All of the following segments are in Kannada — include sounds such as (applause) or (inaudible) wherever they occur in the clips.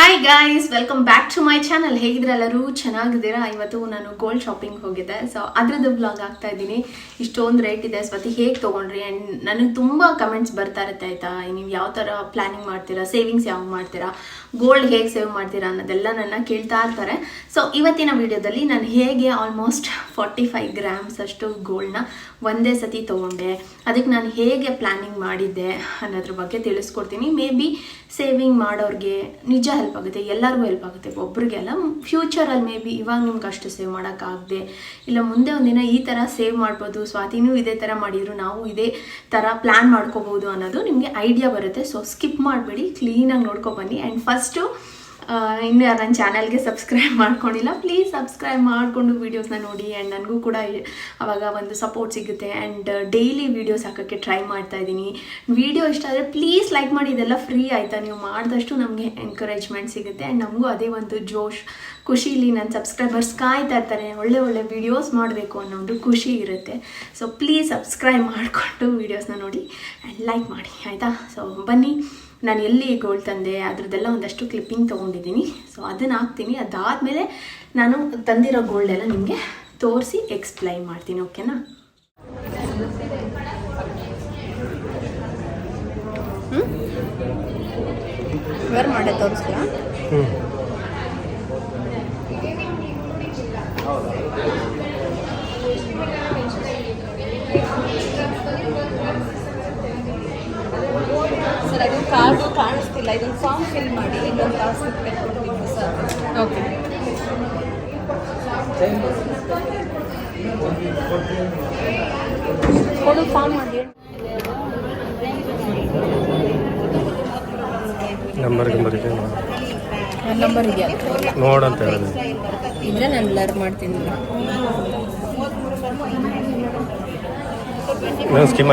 Hi hi guys welcome back to my channel ಹೇಗಿದ್ರೆಲ್ಲರೂ ಚೆನ್ನಾಗಿದ್ದೀರಾ? ಇವತ್ತು ನಾನು ಗೋಲ್ಡ್ ಶಾಪಿಂಗ್ ಹೋಗಿದ್ದೆ. ಸೊ ಅದ್ರದ್ದು ಬ್ಲಾಗ್ ಆಗ್ತಾ ಇದ್ದೀನಿ. ಇಷ್ಟೊಂದು ರೇಟ್ ಇದೆ. ಸ್ವತಿ, ಹೇಗೆ ತೊಗೊಂಡ್ರಿ? ಆ್ಯಂಡ್ ನನಗೆ ತುಂಬ ಕಮೆಂಟ್ಸ್ ಬರ್ತಾ ಇರುತ್ತೆ, ಆಯಿತಾ? ನೀವು ಯಾವ ಥರ ಪ್ಲ್ಯಾನಿಂಗ್ ಮಾಡ್ತೀರಾ? ಸೇವಿಂಗ್ಸ್ ಯಾವ ಮಾಡ್ತೀರಾ? ಗೋಲ್ಡ್ ಹೇಗೆ ಸೇವ್ ಮಾಡ್ತೀರಾ ಅನ್ನೋದೆಲ್ಲ ನನ್ನ ಕೇಳ್ತಾ ಇರ್ತಾರೆ. ಸೊ ಇವತ್ತಿನ ವಿಡಿಯೋದಲ್ಲಿ ನಾನು ಹೇಗೆ ಆಲ್ಮೋಸ್ಟ್ ಫಾರ್ಟಿ ಫೈವ್ ಗ್ರಾಮ್ಸ್ ಅಷ್ಟು ಗೋಲ್ಡ್ನ ಒಂದೇ ಸತಿ ತೊಗೊಂಡೆ. ಅದಕ್ಕೆ ನಾನು ಹೇಗೆ ಪ್ಲ್ಯಾನಿಂಗ್ ಮಾಡಿದ್ದೆ ಅನ್ನೋದ್ರ ಬಗ್ಗೆ ತಿಳಿಸ್ಕೊಡ್ತೀನಿ. ಮೇ ಬಿ ಸೇವಿಂಗ್ ಮಾಡೋರಿಗೆ ನಿಜ ಹೆಲ್ಪ್ ಆಗುತ್ತೆ, ಎಲ್ಲರಿಗೂ ಹೆಲ್ಪ್ ಆಗುತ್ತೆ. ಒಬ್ರಿಗೆಲ್ಲ ಫ್ಯೂಚರಲ್ಲಿ ಮೇ ಬಿ ಇವಾಗ ನಿಮ್ಗೆ ಅಷ್ಟು ಸೇವ್ ಮಾಡೋಕ್ಕಾಗದೆ ಇಲ್ಲ ಮುಂದೆ ಒಂದಿನ ಈ ಥರ ಸೇವ್ ಮಾಡ್ಬೋದು ಸ್ವಾತಿನೂ ಇದೇ ಥರ ಮಾಡಿದ್ರು, ನಾವು ಇದೇ ಥರ ಪ್ಲ್ಯಾನ್ ಮಾಡ್ಕೋಬೋದು ಅನ್ನೋದು ನಿಮಗೆ ಐಡಿಯಾ ಬರುತ್ತೆ. ಸೊ ಸ್ಕಿಪ್ ಮಾಡಬೇಡಿ ಕ್ಲೀನಾಗಿ ನೋಡ್ಕೊಬನ್ನಿ ಆ್ಯಂಡ್ ಫಸ್ಟು ಇನ್ನು ಯಾರು ನನ್ನ ಚಾನಲ್ಗೆ ಸಬ್ಸ್ಕ್ರೈಬ್ ಮಾಡ್ಕೊಂಡಿಲ್ಲ ಪ್ಲೀಸ್ ಸಬ್ಸ್ಕ್ರೈಬ್ ಮಾಡಿಕೊಂಡು ವೀಡಿಯೋಸ್ನ ನೋಡಿ ಆ್ಯಂಡ್ ನನಗೂ ಕೂಡ ಆವಾಗ ಒಂದು ಸಪೋರ್ಟ್ ಸಿಗುತ್ತೆ. ಆ್ಯಂಡ್ ಡೈಲಿ ವೀಡಿಯೋಸ್ ಹಾಕೋಕ್ಕೆ ಟ್ರೈ ಮಾಡ್ತಾ ಇದ್ದೀನಿ. ವಿಡಿಯೋ ಇಷ್ಟ ಆದರೆ ಪ್ಲೀಸ್ ಲೈಕ್ ಮಾಡಿ, ಇದೆಲ್ಲ ಫ್ರೀ ಆಯಿತಾ? ನೀವು ಮಾಡಿದಷ್ಟು ನಮಗೆ ಎನ್ಕರೇಜ್ಮೆಂಟ್ ಸಿಗುತ್ತೆ. ಆ್ಯಂಡ್ ನಮಗೂ ಅದೇ ಒಂದು ಜೋಶ್, ಖುಷಿಲಿ ನನ್ನ ಸಬ್ಸ್ಕ್ರೈಬರ್ಸ್ ಕಾಯ್ತಾ ಇರ್ತಾರೆ. ಒಳ್ಳೆ ಒಳ್ಳೆ ವೀಡಿಯೋಸ್ ಮಾಡಬೇಕು ಅನ್ನೋ ಒಂದು ಖುಷಿ ಇರುತ್ತೆ. ಸೊ ಪ್ಲೀಸ್ ಸಬ್ಸ್ಕ್ರೈಬ್ ಮಾಡಿಕೊಂಡು ವೀಡಿಯೋಸ್ನ ನೋಡಿ ಆ್ಯಂಡ್ ಲೈಕ್ ಮಾಡಿ, ಆಯಿತಾ? ಸೊ ಬನ್ನಿ. ನಾನು ಎಲ್ಲಿ ಗೋಲ್ಡ್ ತಂದೆ ಅದ್ರದ್ದೆಲ್ಲ ಒಂದಷ್ಟು ಕ್ಲಿಪ್ಪಿಂಗ್ ತೊಗೊಂಡಿದ್ದೀನಿ. ಸೊ ಅದನ್ನು ಹಾಕ್ತೀನಿ. ಅದಾದಮೇಲೆ ನಾನು ತಂದಿರೋ ಗೋಲ್ಡೆಲ್ಲ ನಿಮಗೆ ತೋರಿಸಿ ಎಕ್ಸ್ಪ್ಲೈನ್ ಮಾಡ್ತೀನಿ ಓಕೆನಾ ವೇರ್ ಮಾಡೇ ತೋರಿಸ್ಲಾ ಸರ್ ಅದು ಕಾರ್ಡು ಕಾಣಿಸ್ತಿಲ್ಲ. ಇದೊಂದು ಫಾರ್ಮ್ ಫಿಲ್ ಮಾಡಿ ಇನ್ನೊಂದು ಕ್ಲಾಸ್ ಕೊಡ್ತೀನಿ ಸರ್ ಓಕೆ ಕೊಡು ಫಾರ್ಮ್ ಮಾಡಿ. ನಂಬರ್ ಗಿಂಬರ್ ಇದೆ ನನ್ನ ನಂಬರ್ ಇದೆಯಾ ನೋಡಂತ ಹೇಳಿದೆ. ಇದ್ರೆ ನಾನು ಲರ್ ಮಾಡ್ತೀನಿ. ನಾನು ಸ್ಕಿಮ್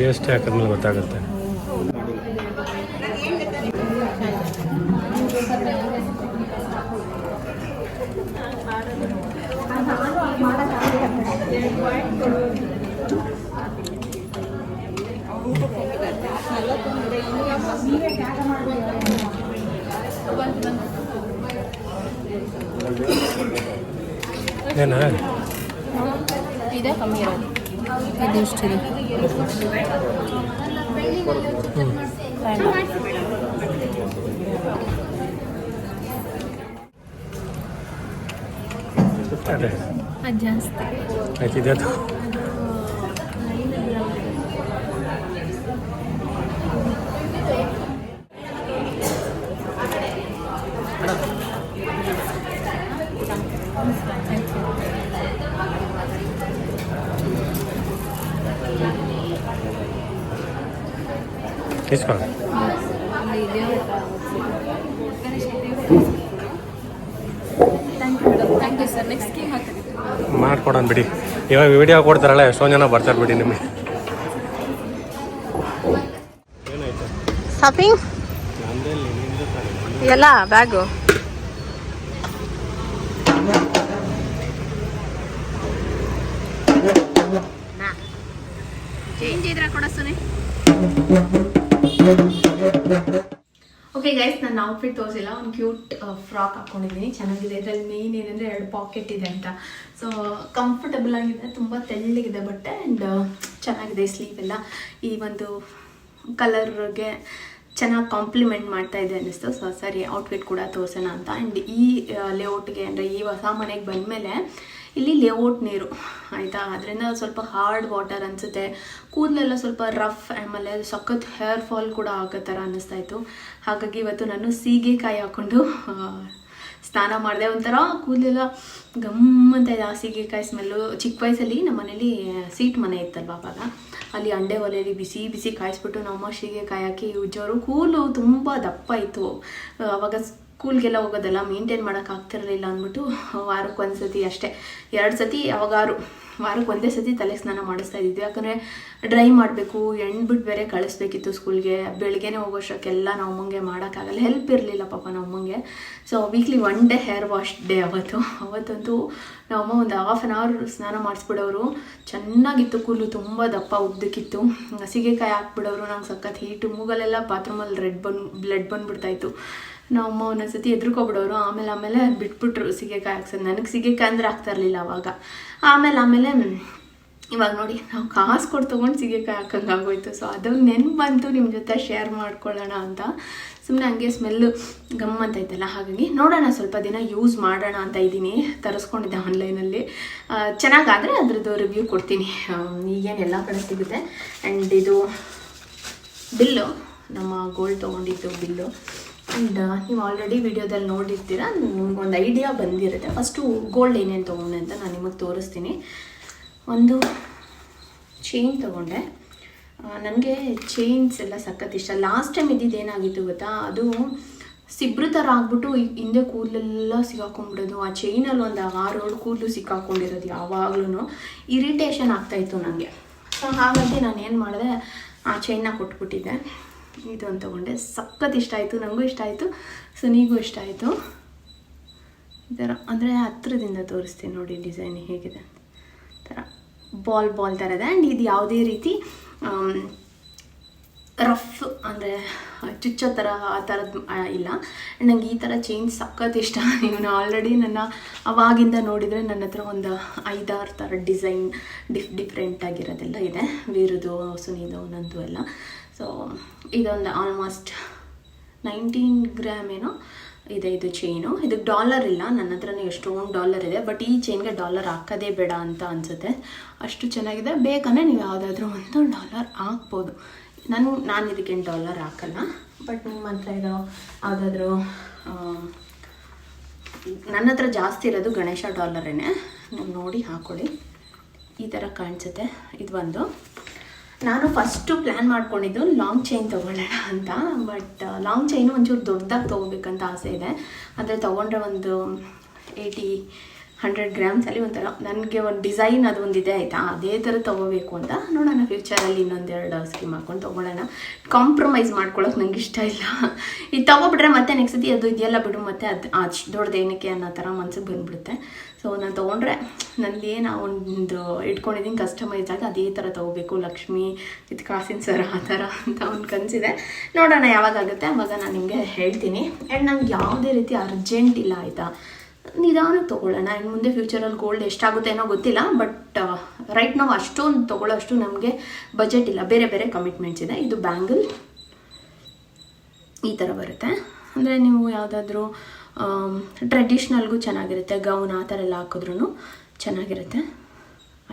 ಜಿ ಎಸ್ ಟಿ ಹಾಕಿದ್ಮೇಲೆ ಗೊತ್ತಾಗುತ್ತೆ ಏನ ಇದೆ ಕಮ್ಮಿ ಇರೋದು ಇದು ಇಷ್ಟಿದೆ ಅದೇ ಅದು ಜಾಸ್ತಿ ಆಯ್ತು ಇದೆ ಅದು ಇಸ್ಕೊ thank you sir next scheme ಹಾಕಿದೆ ಮಾಡ್ಕೊಡೋಣ ಬಿಡಿ. ಇವಾಗ ವಿಡಿಯೋ ಕೊಡ್ತಾರಲ್ಲ ಎಷ್ಟೋ ಜನ ಬರ್ತಾರೆ ಬಿಡಿ ನಿಮಗೆ. ಶಾಪಿಂಗ್ ಎಲ್ಲ ಬ್ಯಾಗು. ಗೈಸ್ ನನ್ನ ಔಟ್ಫಿಟ್ ತೋರಿಸಿಲ್ಲ, ಒಂದು ಕ್ಯೂಟ್ ಫ್ರಾಕ್ ಹಾಕ್ಕೊಂಡಿದ್ದೀನಿ ಚೆನ್ನಾಗಿದೆ. ಇದರಲ್ಲಿ ಮೇನ್ ಏನಂದರೆ ಎರಡು ಪಾಕೆಟ್ ಇದೆ ಅಂತ. ಸೊ ಕಂಫರ್ಟಬಲ್ ಆಗಿದೆ, ತುಂಬ ತೆಳ್ಳಗಿದೆ ಬಟ್ಟೆ ಆ್ಯಂಡ್ ಚೆನ್ನಾಗಿದೆ ಸ್ಲೀವ್ ಎಲ್ಲ. ಈ ಒಂದು ಕಲರ್ಗೆ ಚೆನ್ನಾಗಿ ಕಾಂಪ್ಲಿಮೆಂಟ್ ಮಾಡ್ತಾ ಇದೆ ಅನ್ನಿಸ್ತು. ಸೊ ಸರಿ ಔಟ್ಫಿಟ್ ಕೂಡ ತೋರಿಸೋಣ ಅಂತ. ಆ್ಯಂಡ್ ಈ ಲೇಔಟ್ಗೆ ಅಂದರೆ ಈ ಹೊಸ ಮನೆಗೆ ಬಂದಮೇಲೆ ಇಲ್ಲಿ ಲೇಔಟ್ ನೀರು, ಆಯಿತಾ? ಅದರಿಂದ ಸ್ವಲ್ಪ ಹಾರ್ಡ್ ವಾಟರ್ ಅನಿಸುತ್ತೆ. ಕೂದಲೆಲ್ಲ ಸ್ವಲ್ಪ ರಫ್ ಆಮೇಲೆ ಸಖತ್ ಹೇರ್ ಫಾಲ್ ಕೂಡ ಆಗೋ ಥರ ಅನ್ನಿಸ್ತಾ ಇತ್ತು. ಹಾಗಾಗಿ ಇವತ್ತು ನಾನು ಸೀಗೆಕಾಯಿ ಹಾಕ್ಕೊಂಡು ಸ್ನಾನ ಮಾಡಿದೆ. ಒಂಥರ ಕೂದಲೆಲ್ಲ ಗಮ್ ಅಂತ ಇದೆ. ಆ ಸೀಗೆಕಾಯಿ ಸ್ಮೆಲ್ಲು ಚಿಕ್ಕ ವಯಸ್ಸಲ್ಲಿ ನಮ್ಮ ಮನೇಲಿ ಸೀಟ್ ಮನೆ ಇತ್ತಲ್ವ ಅವಾಗ? ಅಲ್ಲಿ ಅಂಡೆ ಒಲೆಯಲ್ಲಿ ಬಿಸಿ ಬಿಸಿ ಕಾಯಿಸ್ಬಿಟ್ಟು ನಮ್ಮ ಸೀಗೆಕಾಯಿ ಹಾಕಿ ಉಜ್ಜೋರು. ಕೂಲು ತುಂಬ ದಪ್ಪ ಇತ್ತು. ಅವಾಗ ಸ್ಕೂಲ್ಗೆಲ್ಲ ಹೋಗೋದಲ್ಲ ಮೇಂಟೈನ್ ಮಾಡೋಕೆ ಆಗ್ತಿರಲಿಲ್ಲ ಅಂದ್ಬಿಟ್ಟು ವಾರಕ್ಕೆ ಒಂದು ಸತಿ ಅಷ್ಟೇ. ಎರಡು ಸತಿ ಯಾವಾಗಾರು ವಾರಕ್ಕೆ ಒಂದೇ ಸತಿ ತಲೆ ಸ್ನಾನ ಮಾಡಿಸ್ತಾ ಇದ್ದಿದ್ದು. ಯಾಕಂದರೆ ಡ್ರೈ ಮಾಡಬೇಕು, ಎಣ್ಬಿಟ್ಟು ಬೇರೆ ಕಳಿಸ್ಬೇಕಿತ್ತು ಸ್ಕೂಲ್ಗೆ. ಬೆಳಗ್ಗೆನೇ ಹೋಗೋಷ್ಟಕ್ಕೆಲ್ಲ ನಾವು ಅಮ್ಮಂಗೆ ಮಾಡೋಕ್ಕಾಗಲ್ಲ. ಹೆಲ್ಪ್ ಇರಲಿಲ್ಲ ಪಾಪ ನಮ್ಮ ಅಮ್ಮಂಗೆ. So weekly one day hair wash day ಅವತ್ತು. ಅವತ್ತಂತೂ ನಮ್ಮಮ್ಮ ಒಂದು ಹಾಫ್ ಆನ್ ಅವರ್ ಸ್ನಾನ ಮಾಡಿಸ್ಬಿಡೋರು. ಚೆನ್ನಾಗಿತ್ತು ಕೂದಲು, ತುಂಬ ದಪ್ಪ ಉದ್ದಕ್ಕಿತ್ತು. ಸೀಗೆಕಾಯಿ ಹಾಕ್ಬಿಡೋರು, ನಂಗೆ ಸಖತ್ ಹೀಟು ಮೂಗಲೆಲ್ಲ ಬಾತ್ರೂಮಲ್ಲಿ ರೆಡ್ ಬಂದು ಬ್ಲಡ್ ಬಂದ್ಬಿಡ್ತಾಯಿತ್ತು ನಮ್ಮಮ್ಮ ಒಂದೊಂದ್ಸತಿ ಎದ್ರುಕೊಬಿಡೋರು. ಆಮೇಲೆ ಆಮೇಲೆ ಬಿಟ್ಬಿಟ್ರು ಸೀಗೆಕಾಯಿ ಹಾಕ್ಸೋದು. ನನಗೆ ಸೀಗೆಕಾಯಿ ಅಂದ್ರೆ ಆಗ್ತಾ ಇರಲಿಲ್ಲ ಅವಾಗ. ಆಮೇಲೆ ಆಮೇಲೆ ಇವಾಗ ನೋಡಿ ನಾವು ಕಾಸು ಕೊಟ್ಟು ತೊಗೊಂಡು ಸೀಗೆಕಾಯಿ ಹಾಕಂಗೆ ಆಗೋಯ್ತು. ಸೊ ಅದು ನೆನ್ಪು ಬಂತು. ನಿಮ್ಮ ಜೊತೆ ಶೇರ್ ಮಾಡ್ಕೊಳ್ಳೋಣ ಅಂತ. ಸುಮ್ಮನೆ ಹಂಗೆ ಸ್ಮೆಲ್ಲು ಗಮ್ ಅಂತ ಐತಲ್ಲ, ಹಾಗಾಗಿ ನೋಡೋಣ ಸ್ವಲ್ಪ ದಿನ ಯೂಸ್ ಮಾಡೋಣ ಅಂತ ಇದ್ದೀನಿ. ತರಿಸ್ಕೊಂಡಿದ್ದೆ ಆನ್ಲೈನಲ್ಲಿ. ಚೆನ್ನಾಗಾದರೆ ಅದ್ರದ್ದು ರಿವ್ಯೂ ಕೊಡ್ತೀನಿ. ಈಗೇನು ಎಲ್ಲ ಕಡೆ ಸಿಗುತ್ತೆ. ಆ್ಯಂಡ್ ಇದು ಬಿಲ್ಲು, ನಮ್ಮ ಗೋಲ್ಡ್ ತೊಗೊಂಡಿದ್ದು ಬಿಲ್ಲು. ಆ್ಯಂಡ್ ನೀವು ಆಲ್ರೆಡಿ ವಿಡಿಯೋದಲ್ಲಿ ನೋಡಿರ್ತೀರ, ನಿಮ್ಗೊಂದು ಐಡಿಯಾ ಬಂದಿರುತ್ತೆ. ಫಸ್ಟು ಗೋಲ್ಡ್ ಏನೇನು ತೊಗೊಂಡೆ ಅಂತ ನಾನು ನಿಮಗೆ ತೋರಿಸ್ತೀನಿ. ಒಂದು ಚೈನ್ ತೊಗೊಂಡೆ. ನನಗೆ ಚೈನ್ಸ್ ಎಲ್ಲ ಸಖತ್ ಇಷ್ಟ. ಲಾಸ್ಟ್ ಟೈಮ್ ಇದ್ದಿದ್ದು ಏನಾಗಿತ್ತು ಗೊತ್ತಾ? ಅದು ಸಿಬ್ರು ಥರ ಆಗ್ಬಿಟ್ಟು ಹಿಂದೆ ಕೂದಲೆಲ್ಲ ಸಿಕ್ಕಾಕೊಂಡ್ಬಿಡೋದು ಆ ಚೈನಲ್ಲಿ ಒಂದು ಆರು ಏಳು ಕೂದಲು ಸಿಕ್ಕಾಕೊಂಡಿರೋದು ಯಾವಾಗ್ಲೂ ಇರಿಟೇಷನ್ ಆಗ್ತಾಯಿತ್ತು ನನಗೆ ಸೊ ಹಾಗಾಗಿ ನಾನು ಏನು ಮಾಡಿದೆ, ಆ ಚೈನ್ನ ಕೊಟ್ಬಿಟ್ಟಿದ್ದೆ. ಇದು ಅಂತ ತೊಗೊಂಡೆ. ಸಖತ್ ಇಷ್ಟ ಆಯಿತು ನನಗೂ ಇಷ್ಟ ಆಯಿತು, ಸುನಿಗೂ ಇಷ್ಟ ಆಯಿತು. ಈ ಥರ ಅಂದರೆ ಹತ್ರದಿಂದ ತೋರಿಸ್ತೀನಿ ನೋಡಿ ಡಿಸೈನ್ ಹೇಗಿದೆ. ಥರ ಬಾಲ್ ಬಾಲ್ ಥರ ಇದೆ ಆ್ಯಂಡ್ ಇದು ಯಾವುದೇ ರೀತಿ ರಫ್, ಅಂದರೆ ಚುಚ್ಚೋ ಥರ ಆ ಥರದ್ದು ಇಲ್ಲ. ನನಗೆ ಈ ಥರ ಚೇಂಜ್ ಸಖತ್ ಇಷ್ಟ. (laughs) ನೀವು ಆಲ್ರೆಡಿ ನನ್ನ, ಅವಾಗಿಂದ ನೋಡಿದರೆ ನನ್ನ ಹತ್ರ ಒಂದು ಐದಾರು ಥರ ಡಿಸೈನ್, ಡಿಫ್, ಡಿಫ್ರೆಂಟ್ ಆಗಿರೋದೆಲ್ಲ ಇದೆ. ವೀರದು, ಸುನೀದು, ನಂದು ಎಲ್ಲ. ಸೊ ಇದೊಂದು ಆಲ್ಮೋಸ್ಟ್ ನೈನ್ಟೀನ್ ಗ್ರಾಮ್ ಏನೋ ಇದೆ ಇದು ಚೈನು ಇದಕ್ಕೆ ಡಾಲರ್ ಇಲ್ಲ, ನನ್ನ ಹತ್ರನೇ ಎಷ್ಟೊಂದು ಡಾಲರ್ ಇದೆ ಬಟ್ ಈ ಚೈನ್ಗೆ ಡಾಲರ್ ಹಾಕೋದೇ ಬೇಡ ಅಂತ ಅನಿಸುತ್ತೆ. ಅಷ್ಟು ಚೆನ್ನಾಗಿದೆ. ಬೇಕಂದರೆ ನೀವು ಯಾವುದಾದ್ರೂ ಒಂದು ಡಾಲರ್ ಹಾಕ್ಬೋದು. ನಾನು ನಾನು ಇದಕ್ಕೇನು ಡಾಲರ್ ಹಾಕಲ್ಲ ಬಟ್ ನಿಮ್ಮ ಹತ್ರ ಇರೋ ಯಾವುದಾದ್ರೂ ನನ್ನ ಹತ್ರ ಜಾಸ್ತಿ ಇರೋದು ಗಣೇಶ ಡಾಲರೇನೆ ನೀವು ನೋಡಿ ಹಾಕ್ಕೊಳ್ಳಿ ಈ ಥರ ಕಾಣಿಸುತ್ತೆ. ಇದು ಒಂದು. ನಾನು ಫಸ್ಟು ಪ್ಲ್ಯಾನ್ ಮಾಡ್ಕೊಂಡಿದ್ದು ಲಾಂಗ್ ಚೈನ್ ತೊಗೊಳ್ಳೋಣ ಅಂತ. ಬಟ್ ಲಾಂಗ್ ಚೈನು ಒಂಚೂರು ದೊಡ್ಡದಾಗಿ ತೊಗೋಬೇಕಂತ ಆಸೆ ಇದೆ. ಅಂದರೆ ತೊಗೊಂಡ್ರೆ ಒಂದು ಏಯ್ಟಿ ಹಂಡ್ರೆಡ್ ಗ್ರಾಮ್ಸಲ್ಲಿ ಒಂಥರ ನನಗೆ ಒಂದು ಡಿಸೈನ್ ಅದು ಒಂದಿದೆ ಆಯಿತಾ? ಅದೇ ಥರ ತೊಗೋಬೇಕು ಅಂತ ನೋಡೋಣ ಫ್ಯೂಚರಲ್ಲಿ ಇನ್ನೊಂದೆರಡು ಸ್ಕೀಮ್ ಹಾಕೊಂಡು ತೊಗೊಳ್ಳೋಣ. ಕಾಂಪ್ರಮೈಸ್ ಮಾಡ್ಕೊಳ್ಳೋಕೆ ನಂಗೆ ಇಷ್ಟ ಇಲ್ಲ. ಇದು ತೊಗೊಬಿಟ್ರೆ ಮತ್ತೆ ನೆಕ್ಸ್ಟ್ ಸತಿ ಅದು ಇದೆಯಲ್ಲ ಬಿಡು, ಮತ್ತೆ ಅದು ಅಷ್ಟು ದೊಡ್ಡದು ಏನಕ್ಕೆ ಅನ್ನೋ ಥರ ಮನ್ಸಿಗೆ ಬಂದುಬಿಡುತ್ತೆ. ಸೊ ನಾನು ತೊಗೊಂಡ್ರೆ ನಂದು ಏನು ಒಂದು ಇಟ್ಕೊಂಡಿದ್ದೀನಿ ಕಸ್ಟಮೈಸ್ ಆಗಿ ಅದೇ ಥರ ತೊಗೋಬೇಕು. ಲಕ್ಷ್ಮಿ, ಇದು ಕಾಸಿನ ಸರ ಆ ಥರ ಅಂತ ಒಂದು ಕನಸಿದೆ. ನೋಡೋಣ ಯಾವಾಗಾಗುತ್ತೆ ಅವಾಗ ನಾನು ನಿಮಗೆ ಹೇಳ್ತೀನಿ. ಆ್ಯಂಡ್ ನಂಗೆ ಯಾವುದೇ ರೀತಿ ಅರ್ಜೆಂಟ್ ಇಲ್ಲ, ಆಯಿತಾ? ನಿಧಾನಕ್ಕೆ ತೊಗೊಳ್ಳೋಣ. ಇನ್ನು ಮುಂದೆ ಫ್ಯೂಚರಲ್ಲಿ ಗೋಲ್ಡ್ ಎಷ್ಟಾಗುತ್ತೆ ಏನೋ ಗೊತ್ತಿಲ್ಲ ಬಟ್ ರೈಟ್ ನಾವು ಅಷ್ಟೊಂದು ತೊಗೊಳ್ಳೋಷ್ಟು ನಮಗೆ ಬಜೆಟ್ ಇಲ್ಲ. ಬೇರೆ ಬೇರೆ ಕಮಿಟ್ಮೆಂಟ್ಸ್ ಇದೆ. ಇದು ಬ್ಯಾಂಗಲ್ ಈ ಥರ ಬರುತ್ತೆ. ಅಂದರೆ ನೀವು ಯಾವುದಾದ್ರೂ ಟ್ರೆಡಿಷ್ನಲ್ಗೂ ಚೆನ್ನಾಗಿರುತ್ತೆ. ಗೌನ್ ಆ ಥರ ಎಲ್ಲ ಹಾಕಿದ್ರೂ ಚೆನ್ನಾಗಿರುತ್ತೆ.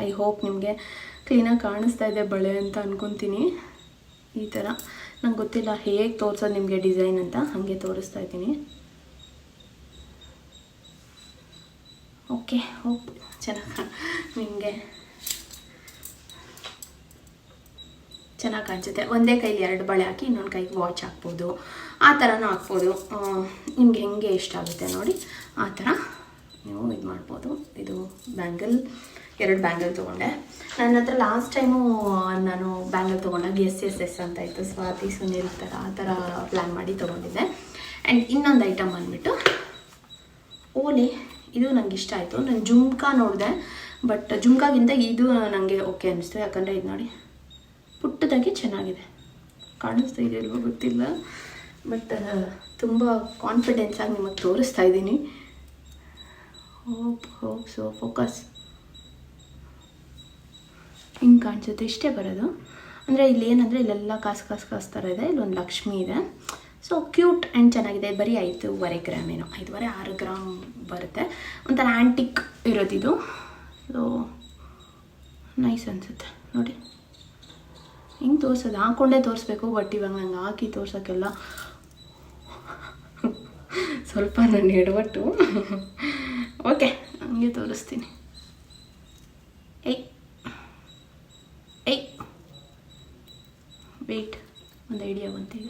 ಐ ಹೋಪ್ ನಿಮಗೆ ಕ್ಲೀನಾಗಿ ಕಾಣಿಸ್ತಾ ಇದೆ, ಬಳೆ ಅಂತ ಅಂದ್ಕೊತೀನಿ ಈ ಥರ ನಂಗೆ ಗೊತ್ತಿಲ್ಲ ಹೇಗೆ ತೋರಿಸೋದು ನಿಮಗೆ ಡಿಸೈನ್ ಅಂತ. ಹಾಗೆ ತೋರಿಸ್ತಾ ಇದ್ದೀನಿ. ಓಕೆ ಹೋಪ್ ಚೆನ್ನಾಗಿ ನಿಮಗೆ? ಚೆನ್ನಾಗಿ ಕಾಣಿಸುತ್ತೆ. ಒಂದೇ ಕೈಲಿ ಎರಡು ಬಳೆ ಹಾಕಿ ಇನ್ನೊಂದು ಕೈಗೆ ವಾಚ್ ಹಾಕ್ಬೋದು. ಆ ಥರನೂ ಹಾಕ್ಬೋದು. ನಿಮ್ಗೆ ಹೆಂಗೆ ಇಷ್ಟ ಆಗುತ್ತೆ ನೋಡಿ. ಆ ಥರ ನೀವು ಇದು ಮಾಡ್ಬೋದು. ಇದು ಬ್ಯಾಂಗಲ್, ಎರಡು ಬ್ಯಾಂಗಲ್ ತೊಗೊಂಡೆ. ನನ್ನ ಹತ್ರ ಲಾಸ್ಟ್ ಟೈಮು ನಾನು ಬ್ಯಾಂಗಲ್ ತೊಗೊಂಡಾಗ ಎಸ್ ಎಸ್ ಎಸ್ ಅಂತ ಇತ್ತು. ಸ್ವಾತಿ, ಸುನೀಲ್ ಥರ ಆ ಥರ ಪ್ಲ್ಯಾನ್ ಮಾಡಿ ತೊಗೊಂಡಿದ್ದೆ. ಆ್ಯಂಡ್ ಇನ್ನೊಂದು ಐಟಮ್ ಬಂದುಬಿಟ್ಟು ಓಲೆ. ಇದು ನಂಗೆ ಇಷ್ಟ ಆಯಿತು. ನಾನು ಜುಮ್ಕಾ ನೋಡಿದೆ ಬಟ್ ಜುಮ್ಕಾಗಿಂತ ಇದು ನನಗೆ ಓಕೆ ಅನಿಸ್ತು ಯಾಕಂದರೆ ಇದು ನೋಡಿ, ಪುಟ್ಟದಾಗಿ ಚೆನ್ನಾಗಿದೆ. ಕಾಣಿಸ್ತಾ ಇದೆ ಇಲ್ವೋ ಗೊತ್ತಿಲ್ಲ ಬಟ್ ತುಂಬ ಕಾನ್ಫಿಡೆನ್ಸ್ ಆಗಿ ನಿಮಗೆ ತೋರಿಸ್ತಾ ಇದ್ದೀನಿ. ಹೋಪ್ ಹೋಪ್ ಸೊ ಫೋಕಸ್ ಹಿಂಗೆ ಕಾಣಿಸುತ್ತೆ. ಇಷ್ಟೇ ಬರೋದು. ಅಂದರೆ ಇಲ್ಲಿ ಏನಂದರೆ ಇಲ್ಲೆಲ್ಲ ಕಾಸು ಕಾಸು ಕಾಸು ಥರ ಇದೆ. ಇಲ್ಲೊಂದು ಲಕ್ಷ್ಮಿ ಇದೆ. ಸೊ ಕ್ಯೂಟ್ ಆ್ಯಂಡ್ ಚೆನ್ನಾಗಿದೆ. ಬರೀ ಐದೂವರೆ ಗ್ರಾಮ್ ಏನೋ. ಐದುವರೆ, ಆರು ಗ್ರಾಮ್ ಬರುತ್ತೆ. ಒಂಥರ ಆ್ಯಂಟಿಕ್ ಇರೋದಿದು. ಸೊ ನೈಸ್ ಅನಿಸುತ್ತೆ. ನೋಡಿ. ಹಿಂಗೆ ತೋರಿಸೋದು? ಹಾಕ್ಕೊಂಡೇ ತೋರಿಸ್ಬೇಕು ಬಟ್ ಇವಾಗ ನಂಗೆ ಹಾಕಿ ತೋರ್ಸೋಕ್ಕೆಲ್ಲ ಸ್ವಲ್ಪ ನಾನು ಎಡವಟ್ಟು. ಓಕೆ ಹಂಗೆ ತೋರಿಸ್ತೀನಿ. ಏಯ್. ಏಯ್. ವೇಟ್ ಒಂದು ಐಡಿಯಾ ಬಂತು ಈಗ.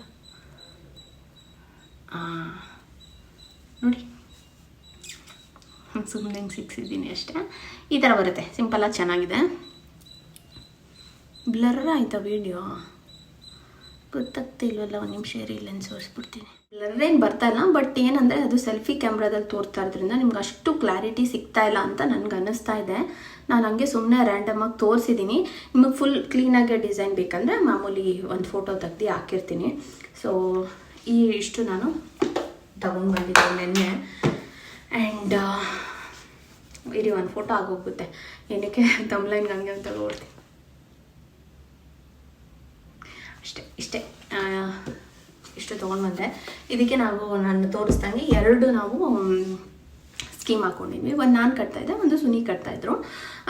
ನೋಡಿ. ಸುಮ್ಮನೆ ಹಿಂಗೆ ಸಿಕ್ಸಿದ್ದೀನಿ ಅಷ್ಟೇ. ಈ ಥರ ಬರುತ್ತೆ. ಸಿಂಪಲಾಗಿ ಚೆನ್ನಾಗಿದೆ. ಬ್ಲರ್ ವೀಡಿಯೋ ವಿಡಿಯೋ ಗೊತ್ತಾಗ್ತಿಲ್ವಲ್ಲ, ಒಂದು ನಿಮಿಷ ಇರಿ ಲೆನ್ಸ್ ಓಡಿಸ್ಬಿಡ್ತೀನಿ ಬ್ಲರ್ರೇನು ಬರ್ತಾ ಇಲ್ಲ ಬಟ್ ಏನಂದರೆ ಅದು ಸೆಲ್ಫಿ ಕ್ಯಾಮ್ರಾದಲ್ಲಿ ತೋರ್ತಾ ಇರೋದ್ರಿಂದ ನಿಮ್ಗೆ ಅಷ್ಟು ಕ್ಲಾರಿಟಿ ಸಿಗ್ತಾ ಇಲ್ಲ ಅಂತ ನನಗೆ ಅನ್ನಿಸ್ತಾ ಇದೆ. ನಾನು ಹಂಗೆ ಸುಮ್ಮನೆ ರ್ಯಾಂಡಮಾಗಿ ತೋರಿಸಿದ್ದೀನಿ ನಿಮಗೆ ಫುಲ್ ಕ್ಲೀನಾಗೆ ಡಿಸೈನ್ ಬೇಕಂದರೆ ಮಾಮೂಲಿ ಒಂದು ಫೋಟೋ ತೆಗ್ದು ಹಾಕಿರ್ತೀನಿ. ಸೊ ಈ ಇಷ್ಟು ನಾನು ತಗೊಂಡು ಬಂದಿದ್ದೆ ನಿನ್ನೆ. ಆ್ಯಂಡ್ ಇರಿ ಒಂದು ಫೋಟೋ ಆಗೋಗುತ್ತೆ. ಏನಕ್ಕೆ ತಮ್ಲೈನ್ ಹಂಗೆ ಅಂತ ನೋಡ್ತೀನಿ. ಅಷ್ಟೇ, ಇಷ್ಟೇ. ಇಷ್ಟು ತೊಗೊಂಡು ಬಂದೆ. ಇದಕ್ಕೆ ನಾವು ನಾನು ತೋರಿಸ್ದಂಗೆ ಎರಡು ನಾವು ಸ್ಕೀಮ್ ಹಾಕೊಂಡಿದ್ವಿ. ಒಂದು ನಾನು ಕಟ್ತಾಯಿದ್ದೆ ಒಂದು ಸುನಿ ಕಟ್ತಾಯಿದ್ರು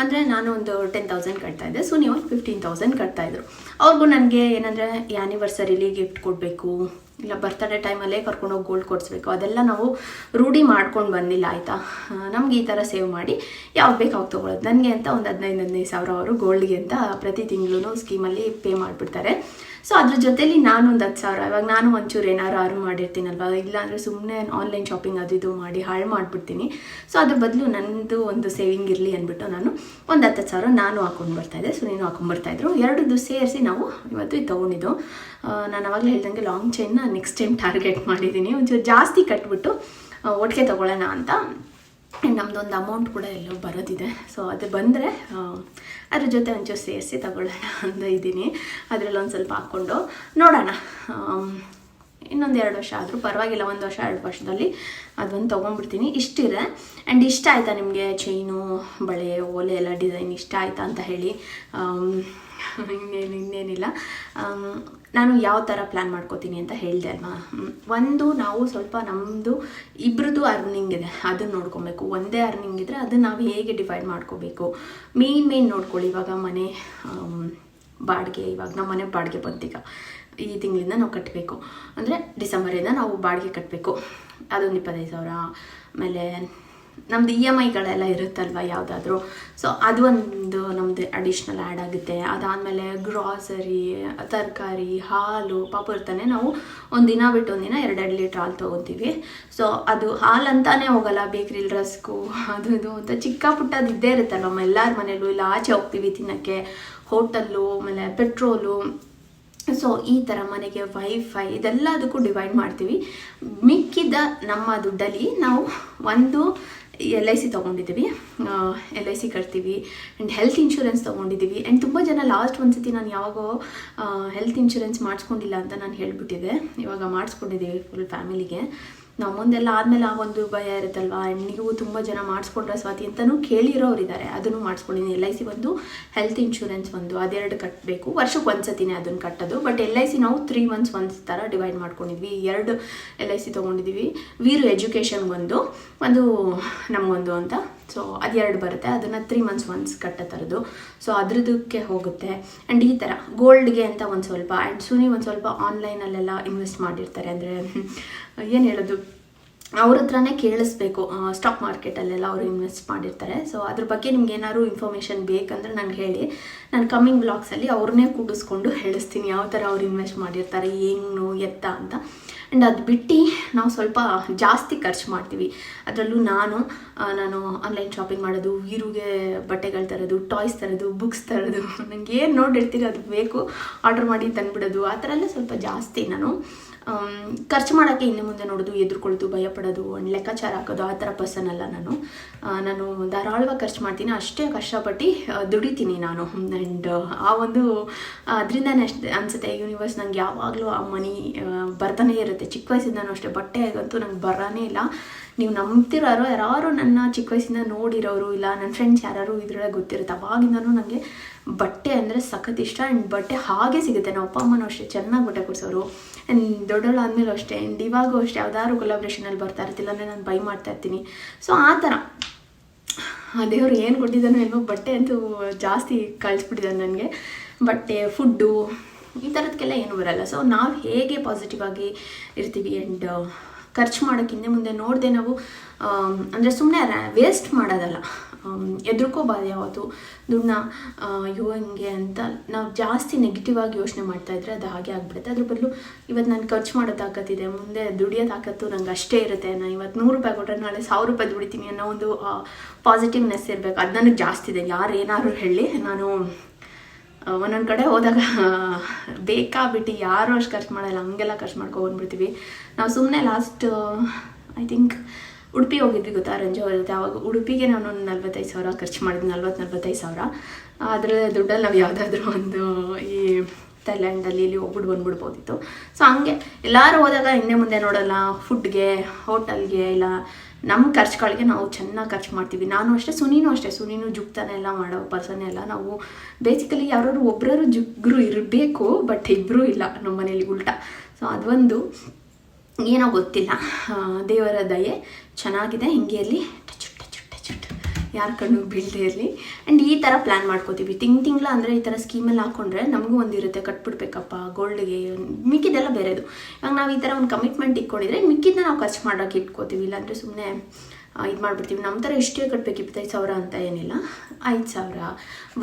ಅಂದರೆ ನಾನು ಒಂದು ಟೆನ್ ತೌಸಂಡ್ ಕಟ್ತಾಯಿದ್ದೆ ಸುನಿ ಒಂದು ಫಿಫ್ಟೀನ್ ತೌಸಂಡ್ ಕಟ್ತಾಯಿದ್ರು ಅವ್ರಿಗೂ ನನಗೆ ಏನಂದರೆ ಆ್ಯನಿವರ್ಸರಿಲಿ ಗಿಫ್ಟ್ ಕೊಡಬೇಕು, ಇಲ್ಲ ಬರ್ತಡೇ ಟೈಮಲ್ಲೇ ಕರ್ಕೊಂಡೋಗಿ ಗೋಲ್ಡ್ ಕೊಡಿಸ್ಬೇಕು, ಅದೆಲ್ಲ ನಾವು ರೂಢಿ ಮಾಡ್ಕೊಂಡು ಬಂದಿಲ್ಲ, ಆಯಿತಾ? ನಮ್ಗೆ ಈ ಥರ ಸೇವ್ ಮಾಡಿ, ಯಾವ್ದು ಬೇಕು ಅವಾಗ ತೊಗೊಳೋದು. ನನಗೆ ಅಂತ ಒಂದು ಹದಿನೈದು ಹದಿನೈದು ಸಾವಿರ ಅವರು ಗೋಲ್ಡ್ಗೆ ಅಂತ ಪ್ರತಿ ತಿಂಗಳು ಸ್ಕೀಮಲ್ಲಿ ಪೇ ಮಾಡಿಬಿಡ್ತಾರೆ. ಸೊ ಅದ್ರ ಜೊತೆಲಿ ನಾನು ಒಂದು ಹತ್ತು ಸಾವಿರ, ಇವಾಗ ನಾನು ಒಂಚೂರು ಏನಾದ್ರು ಅರ್ನ್ ಮಾಡಿರ್ತೀನಲ್ವ? ಇಲ್ಲಾಂದರೆ ಸುಮ್ಮನೆ ಆನ್ಲೈನ್ ಶಾಪಿಂಗ್ ಅದು ಇದು ಮಾಡಿ ಹಾಳು ಮಾಡಿಬಿಡ್ತೀನಿ. ಸೊ ಅದ್ರ ಬದಲು ನನ್ನದು ಒಂದು ಸೇವಿಂಗ್ ಇರಲಿ ಅಂದ್ಬಿಟ್ಟು ನಾನು ಒಂದು ಹತ್ತು ಹತ್ತು ಸಾವಿರ ನಾನು ಹಾಕೊಂಡು ಬರ್ತಾಯಿದ್ದೆ ಸೊ ನೀನು ಹಾಕೊಂಡ್ಬರ್ತಾಯಿದ್ರು ಎರಡು ಎರಡದ್ದು ಸೇರಿಸಿ ನಾವು ಇವತ್ತು ತೊಗೊಂಡಿದ್ದು. ನಾನು ಅವಾಗಲೇ ಹೇಳ್ದಂಗೆ ಲಾಂಗ್ ಚೈನ್ನ ನೆಕ್ಸ್ಟ್ ಟೈಮ್ ಟಾರ್ಗೆಟ್ ಮಾಡಿದ್ದೀನಿ. ಒಂಚೂರು ಜಾಸ್ತಿ ಕಟ್ಬಿಟ್ಟು ಒಟ್ಟಿಗೆ ತೊಗೊಳ್ಳೋಣ ಅಂತ. ನಮ್ಮದೊಂದು ಅಮೌಂಟ್ ಕೂಡ ಎಲ್ಲೋ ಬರೋದಿದೆ. ಸೊ ಅದು ಬಂದರೆ ಅದ್ರ ಜೊತೆ ಒಂಚೂರು ಸೇರಿಸಿ ತಗೊಳ್ಳೋಣ ಅಂತ ಇದ್ದೀನಿ. ಅದರಲ್ಲಿ ಒಂದು ಸ್ವಲ್ಪ ಹಾಕ್ಕೊಂಡು ನೋಡೋಣ. ಇನ್ನೊಂದು ಎರಡು ವರ್ಷ ಆದರೂ ಪರವಾಗಿಲ್ಲ, ಒಂದು ವರ್ಷ, ಎರಡು ವರ್ಷದಲ್ಲಿ ಅದೊಂದು ತೊಗೊಂಡ್ಬಿಡ್ತೀನಿ. ಇಷ್ಟಿದೆ ಆ್ಯಂಡ್ ಇಷ್ಟ ಆಯಿತಾ ನಿಮಗೆ ಚೈನು ಬಳೆ, ಓಲೆ ಎಲ್ಲ ಡಿಸೈನ್ ಇಷ್ಟ ಆಯಿತಾ ಅಂತ ಹೇಳಿ? ಇನ್ನೇನು ಇನ್ನೇನಿಲ್ಲ. ನಾನು ಯಾವ ಥರ ಪ್ಲ್ಯಾನ್ ಮಾಡ್ಕೋತೀನಿ ಅಂತ ಹೇಳಿದೆ ಅಲ್ವಾ? ಒಂದು ನಾವು ಸ್ವಲ್ಪ ನಮ್ಮದು ಇಬ್ರದ್ದು ಅರ್ನಿಂಗ್ ಇದೆ. ಅದನ್ನು ನೋಡ್ಕೊಬೇಕು. ಒಂದೇ ಅರ್ನಿಂಗ್ ಇದ್ದರೆ ಅದನ್ನು ನಾವು ಹೇಗೆ ಡಿವೈಡ್ ಮಾಡ್ಕೋಬೇಕು? ಮೇನ್ ಮೇನ್ ನೋಡ್ಕೊಳ್ಳಿ. ಇವಾಗ ಮನೆ ಬಾಡಿಗೆ, ಇವಾಗ ನಮ್ಮ ಮನೆ ಬಾಡಿಗೆ ಬಂತೀಗ. ಈ ತಿಂಗಳಿಂದ ನಾವು ಕಟ್ಟಬೇಕು ಅಂದರೆ ಡಿಸೆಂಬರಿಂದ ನಾವು ಬಾಡಿಗೆ ಕಟ್ಟಬೇಕು ಅದೊಂದು ಇಪ್ಪತ್ತೈದು ಸಾವಿರ. ಆಮೇಲೆ ನಮ್ಮದು ಇ ಎಂ ಐಗಳೆಲ್ಲ ಇರುತ್ತಲ್ವ ಯಾವುದಾದ್ರೂ. ಸೊ ಅದು ಒಂದು ನಮ್ಮದು ಅಡಿಷ್ನಲ್ ಆ್ಯಡ್ ಆಗುತ್ತೆ. ಅದಾದಮೇಲೆ ಗ್ರಾಸರಿ ತರಕಾರಿ, ಹಾಲು ಪಾಪ ಇರ್ತಾನೆ ನಾವು ಒಂದು ದಿನ ಬಿಟ್ಟು ಒಂದಿನ ಎರಡೆರಡು ಲೀಟ್ರ್ ಹಾಲು ತೊಗೊತೀವಿ. ಸೊ ಅದು ಹಾಲು ಅಂತಾನೆ ಹೋಗಲ್ಲ. ಬೇಕ್ರಿಲಿ ರಸ್ಕು, ಅದು ಇದು ಅಂತ ಚಿಕ್ಕ ಪುಟ್ಟದು ಇದ್ದೇ ಇರುತ್ತಲ್ವ. ಎಲ್ಲರ ಮನೇಲೂ ಇಲ್ಲ, ಆಚೆ ಹೋಗ್ತೀವಿ ತಿನ್ನೋಕ್ಕೆ. ಹೋಟಲ್ಲು, ಆಮೇಲೆ ಪೆಟ್ರೋಲು ಸೊ ಈ ಥರ ಮನೆಗೆ ವೈಫೈ ಇದೆಲ್ಲದಕ್ಕೂ ಡಿವೈಡ್ ಮಾಡ್ತೀವಿ. ಮಿಕ್ಕಿದ ನಮ್ಮ ದುಡ್ಡಲ್ಲಿ ನಾವು ಒಂದು ಎಲ್ ಐ ಸಿ ತೊಗೊಂಡಿದ್ದೀವಿ. ಎಲ್ ಐ ಸಿ ಕಟ್ತೀವಿ ಆ್ಯಂಡ್ ಹೆಲ್ತ್ ಇನ್ಶೂರೆನ್ಸ್ ತೊಗೊಂಡಿದ್ದೀವಿ. ಆ್ಯಂಡ್ ತುಂಬ ಜನ ಲಾಸ್ಟ್ ಒಂದು ಸತಿ ನಾನು ಯಾವಾಗೋ ಹೆಲ್ತ್ ಇನ್ಶೂರೆನ್ಸ್ ಮಾಡಿಸ್ಕೊಂಡಿಲ್ಲ ಅಂತ ನಾನು ಹೇಳಿಬಿಟ್ಟಿದ್ದೆ. ಇವಾಗ ಮಾಡಿಸ್ಕೊಂಡಿದ್ದೀವಿ ಫುಲ್ ಫ್ಯಾಮಿಲಿಗೆ ನಾವು ಮುಂದೆಲ್ಲ ಆದಮೇಲೆ ಆ ಒಂದು ಭಯ ಇರುತ್ತಲ್ವಾ? ಹೆಣ್ಣಿಗೂ ತುಂಬ ಜನ ಮಾಡಿಸ್ಕೊಂಡ್ರೆ ಸ್ವಾತಿ ಅಂತಲೂ ಕೇಳಿರೋರಿದ್ದಾರೆ. ಅದನ್ನು ಮಾಡಿಸ್ಕೊಂಡಿದ್ದೀನಿ ಎಲ್ ಐ ಸಿ ಒಂದು ಹೆಲ್ತ್ ಇನ್ಶೂರೆನ್ಸ್ ಒಂದು. ಅದೆರಡು ಕಟ್ಟಬೇಕು ವರ್ಷಕ್ಕೆ ಒಂದು ಸತಿನೇ ಅದನ್ನು ಕಟ್ಟೋದು. ಬಟ್ ಎಲ್ ಐ ಸಿ ನಾವು ತ್ರೀ ಮಂತ್ಸ್ ಒಂದು ಥರ ಡಿವೈಡ್ ಮಾಡ್ಕೊಂಡಿದ್ವಿ. ಎರಡು ಎಲ್ ಐ ಸಿ ತೊಗೊಂಡಿದ್ದೀವಿ. ವೀರು ಎಜುಕೇಷನ್ಗೊಂದು ಒಂದು ನಮಗೊಂದು ಅಂತ ಸೊ ಅದೆರಡು ಬರುತ್ತೆ, ಅದನ್ನು ತ್ರೀ ಮಂತ್ಸ್ ಒನ್ಸ್ ಕಟ್ಟೋ ಥರದ್ದು ಸೊ ಅದ್ರದಕ್ಕೆ ಹೋಗುತ್ತೆ. ಆ್ಯಂಡ್ ಈ ಥರ ಗೋಲ್ಡ್ಗೆ ಅಂತ ಒಂದು ಸ್ವಲ್ಪ ಆ್ಯಂಡ್ ಸುನಿ ಒಂದು ಸ್ವಲ್ಪ ಆನ್ಲೈನಲ್ಲೆಲ್ಲ ಇನ್ವೆಸ್ಟ್ ಮಾಡಿರ್ತಾರೆ. ಅಂದರೆ ಏನು ಹೇಳೋದು? ಅವ್ರ ಹತ್ರನೇ ಕೇಳಿಸ್ಬೇಕು. ಸ್ಟಾಕ್ ಮಾರ್ಕೆಟಲ್ಲೆಲ್ಲ ಅವರು ಇನ್ವೆಸ್ಟ್ ಮಾಡಿರ್ತಾರೆ. ಸೊ ಅದ್ರ ಬಗ್ಗೆ ನಿಮ್ಗೆ ಏನಾದ್ರು ಇನ್ಫಾರ್ಮೇಷನ್ ಬೇಕಂದ್ರೆ ನನಗೆ ಹೇಳಿ. ನಾನು ಕಮ್ಮಿಂಗ್ ಬ್ಲಾಗ್ಸಲ್ಲಿ ಅವ್ರನ್ನೇ ಕೂಡಿಸ್ಕೊಂಡು ಹೇಳಿಸ್ತೀನಿ ಯಾವ ಥರ ಅವ್ರು ಇನ್ವೆಸ್ಟ್ ಮಾಡಿರ್ತಾರೆ, ಏನು ಎತ್ತ ಅಂತ. ಆ್ಯಂಡ್ ಅದು ಬಿಟ್ಟು ನಾವು ಸ್ವಲ್ಪ ಜಾಸ್ತಿ ಖರ್ಚು ಮಾಡ್ತೀವಿ. ಅದರಲ್ಲೂ ನಾನು ನಾನು ಆನ್ಲೈನ್ ಶಾಪಿಂಗ್ ಮಾಡೋದು ವೀರುಗೆ ಬಟ್ಟೆಗಳು ತರೋದು ಟಾಯ್ಸ್ ತರೋದು ಬುಕ್ಸ್ ತರೋದು. ನನಗೆ ಏನು ನೋಡಿರ್ತೀರಿ ಅದು ಬೇಕು. ಆರ್ಡರ್ ಮಾಡಿ ತಂದುಬಿಡೋದು. ಆ ಥರ ಎಲ್ಲ ಸ್ವಲ್ಪ ಜಾಸ್ತಿ ನಾನು. ಖರ್ಚು ಮಾಡೋಕ್ಕೆ ಇನ್ನು ಮುಂದೆ ನೋಡೋದು, ಎದುರ್ಕೊಳ್ಳೋದು, ಭಯಪಡೋದು, ಒಂದು ಲೆಕ್ಕಾಚಾರ ಹಾಕೋದು, ಆ ಥರ ಪರ್ಸನ್ ಅಲ್ಲ ನಾನು. ನಾನು ಧಾರಾಳವಾಗಿ ಖರ್ಚು ಮಾಡ್ತೀನಿ, ಅಷ್ಟೇ ಕಷ್ಟಪಟ್ಟು ದುಡಿತೀನಿ ನಾನು. ಆ್ಯಂಡ್ ಆ ಒಂದು, ಅದರಿಂದನೇ ಅಷ್ಟೇ ಅನಿಸುತ್ತೆ ಯೂನಿವರ್ಸ್ ನಂಗೆ ಯಾವಾಗಲೂ ಆ ಮನಿ ಬರ್ತಾನೆ ಇರುತ್ತೆ. ಚಿಕ್ಕ ವಯಸ್ಸಿಂದನೂ ಅಷ್ಟೇ, ಬಟ್ಟೆ ಆಗಂತೂ ನಂಗೆ ಬರೋನೇ ಇಲ್ಲ. ನೀವು ನಂಬ್ತಿರೋರು ಯಾರು ನನ್ನ ಚಿಕ್ಕ ವಯಸ್ಸಿಂದ ನೋಡಿರೋರು ಇಲ್ಲ, ನನ್ನ ಫ್ರೆಂಡ್ಸ್ ಯಾರು ಇದ್ರೊಳಗೆ ಗೊತ್ತಿರುತ್ತೆ. ಅವಾಗಿಂದನೂ ನನಗೆ ಬಟ್ಟೆ ಅಂದರೆ ಸಖತ್ ಇಷ್ಟ. ಆ್ಯಂಡ್ ಬಟ್ಟೆ ಹಾಗೆ ಸಿಗುತ್ತೆ. ನಮ್ಮ ಅಪ್ಪ, ಅಮ್ಮನೂ ಅಷ್ಟೇ ಚೆನ್ನಾಗಿ ಬಟ್ಟೆ ಕೊಡಿಸೋರು. ಆ್ಯಂಡ್ ದೊಡ್ಡವಳಾದ್ಮೇಲೂ ಅಷ್ಟೇ. ಆ್ಯಂಡ್ ಇವಾಗೂ ಅಷ್ಟೇ. ಯಾವ್ದಾದ್ರು ಕೊಲಾಬ್ರೇಷನಲ್ಲಿ ಬರ್ತಾ ಇರ್ತಿಲ್ಲ ಅಂದರೆ ನಾನು ಬೈ ಮಾಡ್ತಾ ಇರ್ತೀನಿ. ಸೊ ಆ ಥರ. ಆ ದೇವ್ರು ಏನು ಕೊಟ್ಟಿದ್ದಾನೋ ಏನೋ ಬಟ್ಟೆ ಅಂತೂ ಜಾಸ್ತಿ ಕಳಿಸ್ಬಿಟ್ಟಿದ್ದಾನೆ ನನಗೆ. ಬಟ್ಟೆ ಫುಡ್ಡು ಈ ಥರದಕ್ಕೆಲ್ಲ ಏನು ಬರಲ್ಲ. ಸೊ ನಾವು ಹೇಗೆ ಪಾಸಿಟಿವ್ ಆಗಿ ಇರ್ತೀವಿ ಆ್ಯಂಡ್ ಖರ್ಚು ಮಾಡೋಕ್ಕೆ ಹಿಂದೆ ಮುಂದೆ ನೋಡಿದೆ ನಾವು ಅಂದರೆ ಸುಮ್ಮನೆ ವೇಸ್ಟ್ ಮಾಡೋದಲ್ಲ. ಎದುರ್ಕೋಬಾರ್ದು ಯಾವತ್ತು. ದುಡ್ಡನ್ನ ಅಯ್ಯೋ ಹಿಂಗೆ ಅಂತ ನಾವು ಜಾಸ್ತಿ ನೆಗೆಟಿವ್ ಆಗಿ ಯೋಚನೆ ಮಾಡ್ತಾ ಇದ್ರೆ ಅದು ಹಾಗೆ ಆಗ್ಬಿಡುತ್ತೆ. ಅದ್ರ ಬದಲು ಇವತ್ತು ನಾನು ಖರ್ಚು ಮಾಡೋ ತಾಕತ್ತಿದೆ, ಮುಂದೆ ದುಡಿಯೋ ತಾಕತ್ತು ನಂಗೆ ಅಷ್ಟೇ ಇರುತ್ತೆ ನಾನು ಇವತ್ತು ನೂರು ರೂಪಾಯಿ ಕೊಟ್ಟರೆ ನಾಳೆ ಸಾವಿರ ರೂಪಾಯಿ ದುಡಿತೀನಿ ಅನ್ನೋ ಒಂದು ಪಾಸಿಟಿವ್ನೆಸ್ ಇರಬೇಕು. ಅದು ನನಗೆ ಜಾಸ್ತಿ ಇದೆ. ಯಾರು ಏನಾದ್ರು ಹೇಳಿ ನಾನು ಒಂದೊಂದು ಕಡೆ ಹೋದಾಗ ಬೇಕಾಬಿಟ್ಟು ಯಾರು ಅಷ್ಟು ಖರ್ಚು ಮಾಡಲ್ಲ. ಹಂಗೆಲ್ಲ ಖರ್ಚು ಮಾಡ್ಕೊ ಬಂದ್ಬಿಡ್ತೀವಿ. ನಾವು ಸುಮ್ಮನೆ ಲಾಸ್ಟ್ ಐ ಥಿಂಕ್ ಉಡುಪಿ ಹೋಗಿದ್ವಿ ಗೊತ್ತಾ, ರಂಜು ಅವ್ರ ಜೊತೆ. ಉಡುಪಿಗೆ ನಾನು ಒಂದು ನಲ್ವತ್ತೈದು ಸಾವಿರ ಖರ್ಚು ಮಾಡಿದ್ವಿ ನಲ್ವತ್ತು, ನಲ್ವತ್ತೈದು ಸಾವಿರ. ಆದರೆ ದುಡ್ಡಲ್ಲಿ ನಾವು ಯಾವುದಾದ್ರೂ ಒಂದು ಈ ಥೈಲ್ಯಾಂಡಲ್ಲಿ ಇಲ್ಲಿ ಹೋಗ್ಬಿಟ್ಟು ಬಂದ್ಬಿಡ್ಬೋದಿತ್ತು. ಸೊ ಹಂಗೆ ಎಲ್ಲರೂ ಹೋದಾಗ ಹಿಂದೆ ಮುಂದೆ ನೋಡಲ್ಲ, ಫುಡ್ಗೆ, ಹೋಟೆಲ್ಗೆ ಇಲ್ಲ ನಮ್ಮ ಖರ್ಚುಗಳಿಗೆ ನಾವು ಚೆನ್ನಾಗಿ ಖರ್ಚು ಮಾಡ್ತೀವಿ. ನಾನು ಅಷ್ಟೇ, ಸುನೀನು ಅಷ್ಟೇ. ಸುನೀನು ಜುಗ್ತಾನೆ ಎಲ್ಲ ಮಾಡೋ ಪರ್ಸನ್ ಎಲ್ಲ. ನಾವು ಬೇಸಿಕಲಿ ಯಾರು ಒಬ್ಬರು ಜುಗ್ರು ಇರಬೇಕು ಬಟ್ ಇಬ್ಬರೂ ಇಲ್ಲ ನಮ್ಮ ಮನೇಲಿ ಉಲ್ಟಾ ಸೊ ಅದೊಂದು ಏನೋ ಗೊತ್ತಿಲ್ಲ. ದೇವರ ದಯೆ ಚೆನ್ನಾಗಿದೆ, ಹಿಂಗೆ ಇರಲಿ. ಯಾರ ಕಣ್ಣು ಬೀಳದೆ ಇರಲಿ. ಆ್ಯಂಡ್ ಈ ಥರ ಪ್ಲ್ಯಾನ್ ಮಾಡ್ಕೋತೀವಿ. ತಿಂಗ್ ತಿಂಗಳ ಅಂದರೆ ಈ ಥರ ಸ್ಕೀಮಲ್ಲಿ ಹಾಕ್ಕೊಂಡ್ರೆ ನಮಗೂ ಒಂದಿರುತ್ತೆ ಕಟ್ಬಿಡ್ಬೇಕಪ್ಪ ಗೋಲ್ಡ್ಗೆ ಮಿಕ್ಕಿದೆಲ್ಲ ಬೇರೆದು. ಇವಾಗ ನಾವು ಈ ಥರ ಒಂದು ಕಮಿಟ್ಮೆಂಟ್ ಇಟ್ಕೊಂಡಿದ್ರೆ ಮಿಕ್ಕಿದ್ದನ್ನ ನಾವು ಖರ್ಚು ಮಾಡೋಕೆ ಇಟ್ಕೋತೀವಿ. ಇಲ್ಲಾಂದರೆ ಸುಮ್ಮನೆ ಇದು ಮಾಡಿಬಿಡ್ತೀವಿ. ನಮ್ಮ ಥರ ಇಷ್ಟೇ ಕಟ್ಟಬೇಕು ಇಪ್ಪತ್ತೈದು ಸಾವಿರ ಅಂತ ಏನಿಲ್ಲ. ಐದು ಸಾವಿರ,